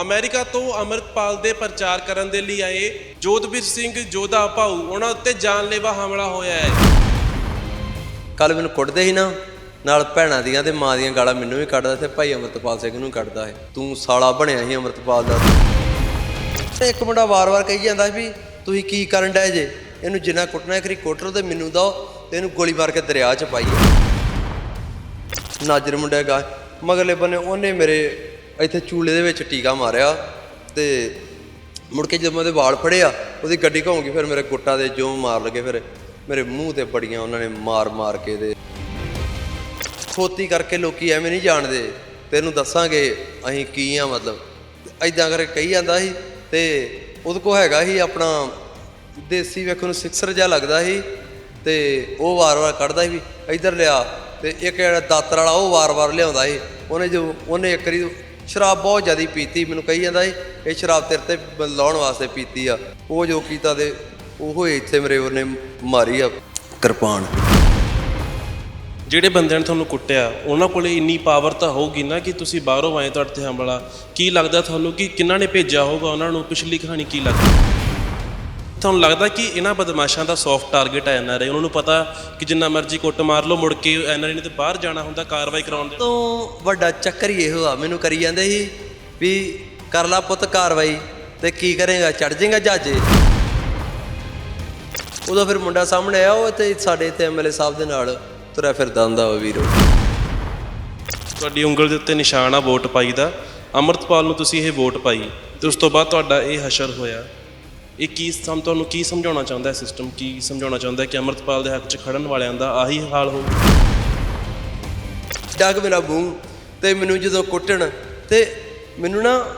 America ਤੋਂ ਅੰਮ੍ਰਿਤਪਾਲ ਦੇ ਪ੍ਰਚਾਰ ਕਰਨ ਦੇ ਲਈ ਆਏ ਜੋਧਵੀਰ ਸਿੰਘ ਜੋਧਾ ਭਾਊ ਉਹਨਾਂ ਉੱਤੇ ਜਾਨਲੇਵਾ ਹਮਲਾ ਹੋਇਆ ਹੈ। ਕੱਲ ਮੈਨੂੰ ਕੁੱਟਦੇ ਸੀ ਨਾ ਨਾਲ ਭੈਣਾਂ ਦੀਆਂ ਤੇ ਮਾਂ ਦੀਆਂ ਗਾਲਾਂ ਮੈਨੂੰ ਵੀ ਕੱਢਦਾ ਤੇ ਭਾਈ ਅਮਰਤਪਾਲ ਸਿੰਘ ਨੂੰ ਕੱਢਦਾ ਹੈ ਤੂੰ ਸਾਲਾ ਬਣਿਆ ਸੀ ਅਮਰਤਪਾਲ ਦਾ। ਤੇ ਇੱਕ ਮੁੰਡਾ ਵਾਰ-ਵਾਰ ਕਹੀ ਜਾਂਦਾ ਵੀ ਤੁਸੀਂ ਕੀ ਕਰਨ ਡਏ ਜੇ? ਇਹਨੂੰ ਜਿੰਨਾ ਕੁੱਟਣਾ ਹੈ, ਕਰੀ ਕੁੱਟ ਲਓ ਤੇ ਮੈਨੂੰ ਦੋ ਤੇ ਇਹਨੂੰ ਗੋਲੀ ਮਾਰ ਕੇ ਦਰਿਆ 'ਚ ਪਾਈਏ। ਨਾਜਰ ਮੁੰਡਾ ਗਾ ਮਗਰਲੇ ਬੰਨੇ ਉਹਨੇ ਮੇਰੇ ਇੱਥੇ ਚੂਲੇ ਦੇ ਵਿੱਚ ਟੀਕਾ ਮਾਰਿਆ ਤੇ ਮੁੜ ਕੇ ਜਦੋਂ ਮੈਂ ਉਹਦੇ ਵਾਲ ਫੜਿਆ, ਉਹਦੀ ਗੱਡੀ ਘੁੰਮ ਗਈ ਫਿਰ ਮੇਰੇ ਗੁੱਟਾਂ ਦੇ ਜੋ ਮਾਰ ਲਗੇ, ਫਿਰ ਮੇਰੇ ਮੂੰਹ ਤੇ ਬੜੀਆਂ ਉਹਨਾਂ ਨੇ ਮਾਰ ਮਾਰ ਕੇ ਦੇ। ਖੋਤੀ ਕਰਕੇ ਲੋਕੀ ਐਵੇਂ ਨਹੀਂ ਜਾਣਦੇ, ਤੈਨੂੰ ਦੱਸਾਂਗੇ ਅਸੀਂ ਕੀ ਆ ਮਤਲਬ। ਐਦਾਂ ਕਰਕੇ ਕਹੀ ਜਾਂਦਾ ਸੀ ਤੇ ਉਹਦੇ ਕੋ ਹੈਗਾ ਸੀ ਆਪਣਾ ਦੇਸੀ ਵੇਖਣ ਨੂੰ ਸਿਕਸਰ ਜਿਹਾ ਲੱਗਦਾ ਸੀ ਤੇ ਉਹ ਵਾਰ-ਵਾਰ ਕੱਢਦਾ ਸੀ ਵੀ ਇੱਧਰ ਲਿਆ ਤੇ ਇੱਕ ਜਿਹੜਾ ਦਾਤਰ ਵਾਲਾ ਉਹ ਵਾਰ-ਵਾਰ ਲਿਆਉਂਦਾ ਸੀ। ਉਹਨੇ ਜੋ ਉਹਨੇ ਇੱਕ ਵਾਰੀ ਸ਼ਰਾਬ ਬਹੁਤ ਜ਼ਿਆਦਾ ਪੀਤੀ, ਮੈਨੂੰ ਕਹੀ ਜਾਂਦਾ ਸੀ, ਇਹ ਸ਼ਰਾਬ ਤੇਰੇ ਤੇ ਬ- ਲਾਉਣ ਵਾਸਤੇ ਪੀਤੀ ਆ। ਉਹ ਜੋ ਕੀਤਾ ਤੇ ਉਹ ਇੱਥੇ ਮੇਰੇ ਉਹਨੇ ਮਾਰੀ ਆ ਕਿਰਪਾਨ। ਜਿਹੜੇ ਬੰਦਿਆਂ ਨੇ ਤੁਹਾਨੂੰ ਕੁੱਟਿਆ, ਉਹਨਾਂ ਕੋਲੇ ਇੰਨੀ ਪਾਵਰ ਤਾਂ ਹੋਊਗੀ ਨਾ ਕਿ ਤੁਸੀਂ ਬਾਹਰੋਂ ਆਏ ਤੁਹਾਡੇ ਤੇ ਹਮਲਾ। ਕੀ ਲੱਗਦਾ ਤੁਹਾਨੂੰ ਕਿ ਕਿੰਨਾਂ ਨੇ ਭੇਜਿਆ ਹੋਊਗਾ? ਉਹਨਾਂ ਨੂੰ ਪਿਛਲੀ ਕਹਾਣੀ ਕੀ ਲੱਗਦੀ? ਤੁਹਾਨੂੰ ਲੱਗਦਾ ਕਿ ਇਹਨਾਂ ਬਦਮਾਸ਼ਾਂ ਦਾ ਸੌਫਟ ਟਾਰਗੇਟ ਹੈ ਐਨਆਰਆਈ ਉਹਨਾਂ ਨੂੰ ਪਤਾ ਕਿ ਜਿੰਨਾ ਮਰਜ਼ੀ ਕੁੱਟ ਮਾਰ ਲਓ ਮੁੜ ਕੇ ਐਨਆਰਆਈ ਨੇ ਤੇ ਬਾਹਰ ਜਾਣਾ ਹੁੰਦਾ ਕਾਰਵਾਈ ਕਰਾਉਣ ਦੇ ਤੋਂ ਵੱਡਾ ਚੱਕਰ ਹੀ ਇਹੋ ਆ ਮੈਨੂੰ ਕਰੀ ਜਾਂਦੇ ਸੀ ਵੀ ਕਰ ਲਾ ਪੁੱਤ ਕਾਰਵਾਈ ਤੇ ਕੀ ਕਰੇਗਾ ਚੜ ਜਾਏਗਾ ਜਹਾਜੇ। ਉਦੋਂ ਫਿਰ ਮੁੰਡਾ ਸਾਹਮਣੇ ਆਇਆ ਉਹ ਤੇ ਸਾਡੇ ਇੱਥੇ ਐਮਐਲਏ ਸਾਹਿਬ ਦੇ ਨਾਲ ਤੁਰਿਆ ਫਿਰਦਾ ਹੁੰਦਾ ਵਾ ਵੀਰੋ। ਤੁਹਾਡੀ ਉਂਗਲ ਦੇ ਉੱਤੇ ਨਿਸ਼ਾਨ ਆ ਵੋਟ ਪਾਈ ਦਾ। ਅੰਮ੍ਰਿਤਪਾਲ ਨੂੰ ਤੁਸੀਂ ਇਹ ਵੋਟ ਪਾਈ ਤੇ ਉਸ ਤੋਂ ਬਾਅਦ ਤੁਹਾਡਾ ਇਹ ਹਸ਼ਰ ਹੋਇਆ। ਇਹ ਕੀ ਸਮ ਤੁਹਾਨੂੰ ਕੀ ਸਮਝਾਉਣਾ ਚਾਹੁੰਦਾ ਹੈ ਸਿਸਟਮ ਕੀ ਸਮਝਾਉਣਾ ਚਾਹੁੰਦਾ ਹੈ ਕਿ ਅੰਮ੍ਰਿਤਪਾਲ ਦੇ ਹੱਕ 'ਚ ਖੜਨ ਵਾਲਿਆਂ ਦਾ ਆਹੀ ਹਾਲ ਹੋਊ? ਡੱਗ ਮੇਰਾ ਬੂੰ ਤੇ ਮੈਨੂੰ ਜਦੋਂ ਕੁੱਟਣ ਤੇ ਮੈਨੂੰ ਨਾ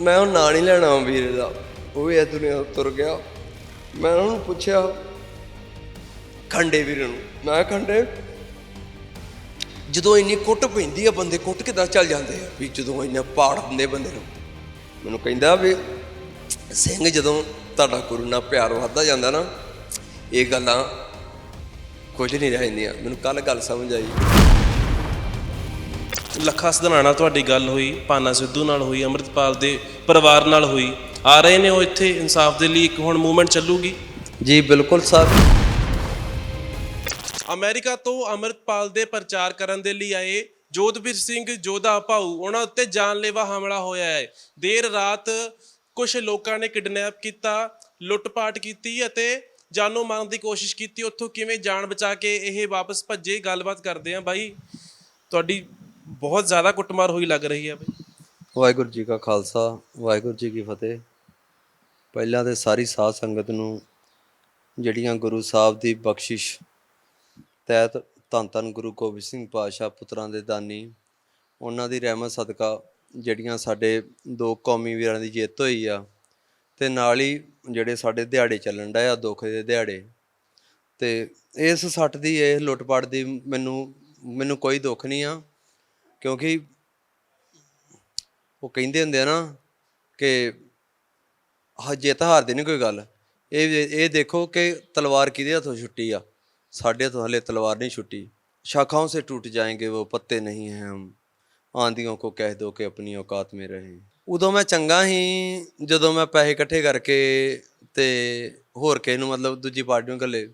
ਮੈਂ ਉਹ ਨਾਂ ਨਹੀਂ ਲੈਣਾ ਵੀਰ ਦਾ। ਉਹ ਵੀ ਇਹ ਦੁਨੀਆ ਤੋਂ ਤੁਰ ਗਿਆ। ਮੈਂ ਉਹਨੂੰ ਪੁੱਛਿਆ ਖੰਡੇ ਵੀਰ ਨੂੰ। ਮੈਂ ਕਿਹਾ, ਖੰਡੇ ਜਦੋਂ ਇੰਨੀ ਕੁੱਟ ਪੈਂਦੀ ਆ ਬੰਦੇ ਕੁੱਟ ਕਿੱਦਾਂ ਚੱਲ ਜਾਂਦੇ ਆ? ਵੀ ਜਦੋਂ ਇੰਨਾ ਪਾੜ ਦਿੰਦੇ ਬੰਦੇ ਨੂੰ। ਮੈਨੂੰ ਕਹਿੰਦਾ ਵੀ ਸਿੰਘ ਜਦੋਂ ਤੁਹਾਡਾ ਗੁਰੂ ਨਾਲ ਪਿਆਰ ਵੱਧਦਾ ਜਾਂਦਾ ਨਾ ਇਹ ਗੱਲਾਂ ਕੁਝ ਨਹੀਂ ਰਹਿੰਦੀਆਂ ਮੈਨੂੰ ਕੱਲ ਗੱਲ ਸਮਝ ਆਈ। ਲੱਖਾ ਸਧਨਾ ਨਾਲ ਤੁਹਾਡੀ ਗੱਲ ਹੋਈ ਪਾਨਾ ਸਿੱਧੂ ਨਾਲ ਹੋਈ ਅੰਮ੍ਰਿਤਪਾਲ ਦੇ ਪਰਿਵਾਰ ਨਾਲ ਹੋਈ। ਆ ਰਹੇ ਨੇ ਉਹ ਇੱਥੇ ਇਨਸਾਫ ਦੇ ਲਈ ਇੱਕ ਹੁਣ ਮੂਵਮੈਂਟ ਚੱਲੂਗੀ। ਜੀ ਬਿਲਕੁਲ ਸਰ। ਅਮਰੀਕਾ ਤੋਂ ਅੰਮ੍ਰਿਤਪਾਲ ਦੇ ਪ੍ਰਚਾਰ ਕਰਨ ਦੇ ਲਈ ਆਏ ਜੋਧਵੀਰ ਸਿੰਘ ਜੋਧਾ ਭਾਊ ਉਹਨਾਂ ਉੱਤੇ ਜਾਨਲੇਵਾ ਹਮਲਾ ਹੋਇਆ ਹੈ। ਦੇਰ ਰਾਤ ਕੁਝ ਲੋਕਾਂ ਨੇ ਕਿਡਨੈਪ ਕੀਤਾ, ਲੁੱਟਪਾਟ ਕੀਤੀ ਅਤੇ ਜਾਨੋਂ ਮਾਰਨ ਦੀ ਕੋਸ਼ਿਸ਼ ਕੀਤੀ। ਉੱਥੋਂ ਕਿਵੇਂ ਜਾਨ ਬਚਾ ਕੇ ਇਹ ਵਾਪਸ ਭੱਜੇ? ਗੱਲਬਾਤ ਕਰਦੇ ਆ ਬਾਈ। ਤੁਹਾਡੀ ਬਹੁਤ ਜ਼ਿਆਦਾ ਕੁੱਟਮਾਰ ਹੋਈ ਲੱਗ ਰਹੀ ਹੈ ਬਾਈ। ਵਾਹਿਗੁਰੂ ਜੀ ਕਾ ਖਾਲਸਾ, ਵਾਹਿਗੁਰੂ ਜੀ ਕੀ ਫਤਿਹ। ਪਹਿਲਾਂ ਤੇ ਸਾਰੀ ਸਾਧ ਸੰਗਤ ਨੂੰ ਜਿਹੜੀਆਂ ਗੁਰੂ ਸਾਹਿਬ ਦੀ ਬਖਸ਼ਿਸ਼ ਤਹਿਤ ਧੰਨ ਧੰਨ ਗੁਰੂ ਗੋਬਿੰਦ ਸਿੰਘ ਪਾਤਸ਼ਾਹ ਪੁੱਤਰਾਂ ਦੇ ਦਾਨੀ, ਉਹਨਾਂ ਦੀ ਰਹਿਮਤ ਸਦਕਾ ਜਿਹੜੀਆਂ ਸਾਡੇ ਦੋ ਕੌਮੀ ਵੀਰਾਂ ਦੀ ਜਿੱਤ ਹੋਈ ਆ, ਤੇ ਨਾਲ ਹੀ ਜਿਹੜੇ ਸਾਡੇ ਦਿਹਾੜੇ ਚੱਲਣ ਡਏ ਆ, ਦੁੱਖ ਦੇ ਦਿਹਾੜੇ। ਤੇ ਇਸ ਸੱਟ ਦੀ, ਇਹ ਲੁੱਟਪਾਟ ਦੀ ਮੈਨੂੰ ਮੈਨੂੰ ਕੋਈ ਦੁੱਖ ਨਹੀਂ ਆ, ਕਿਉਂਕਿ ਉਹ ਕਹਿੰਦੇ ਹੁੰਦੇ ਆ ਨਾ ਕਿ ਹਾ, ਜਿੱਤ ਹਾਰ ਦੀ ਨਹੀਂ ਕੋਈ ਗੱਲ। ਇਹ ਇਹ ਦੇਖੋ ਕਿ ਤਲਵਾਰ ਕਿਹਦੇ ਹੱਥੋਂ ਛੁੱਟੀ ਆ? ਸਾਡੇ ਤੋਂ ਹਲੇ ਤਲਵਾਰ ਨਹੀਂ ਛੁੱਟੀ। ਸ਼ਾਖਾਓਂ ਸੇ ਟੁੱਟ ਜਾਏਗੇ, ਉਹ ਪੱਤੇ ਨਹੀਂ ਹੈ ਹਮ। ਆਂਧੀਆਂ ਕੋ ਕਹਿ ਦੋ ਕਿ ਆਪਣੀ ਔਕਾਤ ਮੇ ਰਹੇ ਉਦੋਂ ਮੈਂ ਚੰਗਾ ਹੀ, ਜਦੋਂ ਮੈਂ ਪੈਸੇ ਇਕੱਠੇ ਕਰਕੇ ਤੇ ਹੋਰ ਕਿਸੇ ਨੂੰ ਮਤਲਬ ਦੂਜੀ ਪਾਰਟੀ ਨੂੰ ਘੱਲੇ।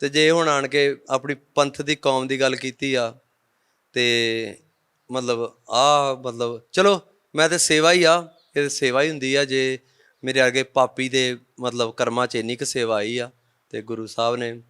ਤੇ ਜੇ ਹੁਣ ਆਣ ਕੇ ਆਪਣੀ ਪੰਥ ਦੀ, ਕੌਮ ਦੀ ਗੱਲ ਕੀਤੀ ਆ, ਤੇ ਮਤਲਬ ਆ ਮਤਲਬ ਚਲੋ ਮੈਂ ਤੇ ਸੇਵਾ ਹੀ ਆ, ਇਹ ਸੇਵਾ ਹੀ ਹੁੰਦੀ ਆ, ਜੇ ਮੇਰੇ ਅੱਗੇ ਪਾਪੀ ਦੇ ਮਤਲਬ ਕਰਮਾਂ 'ਚ ਇੰਨੀ ਕੁ ਸੇਵਾ ਆਈ ਆ, ਤੇ ਗੁਰੂ ਸਾਹਿਬ ਨੇ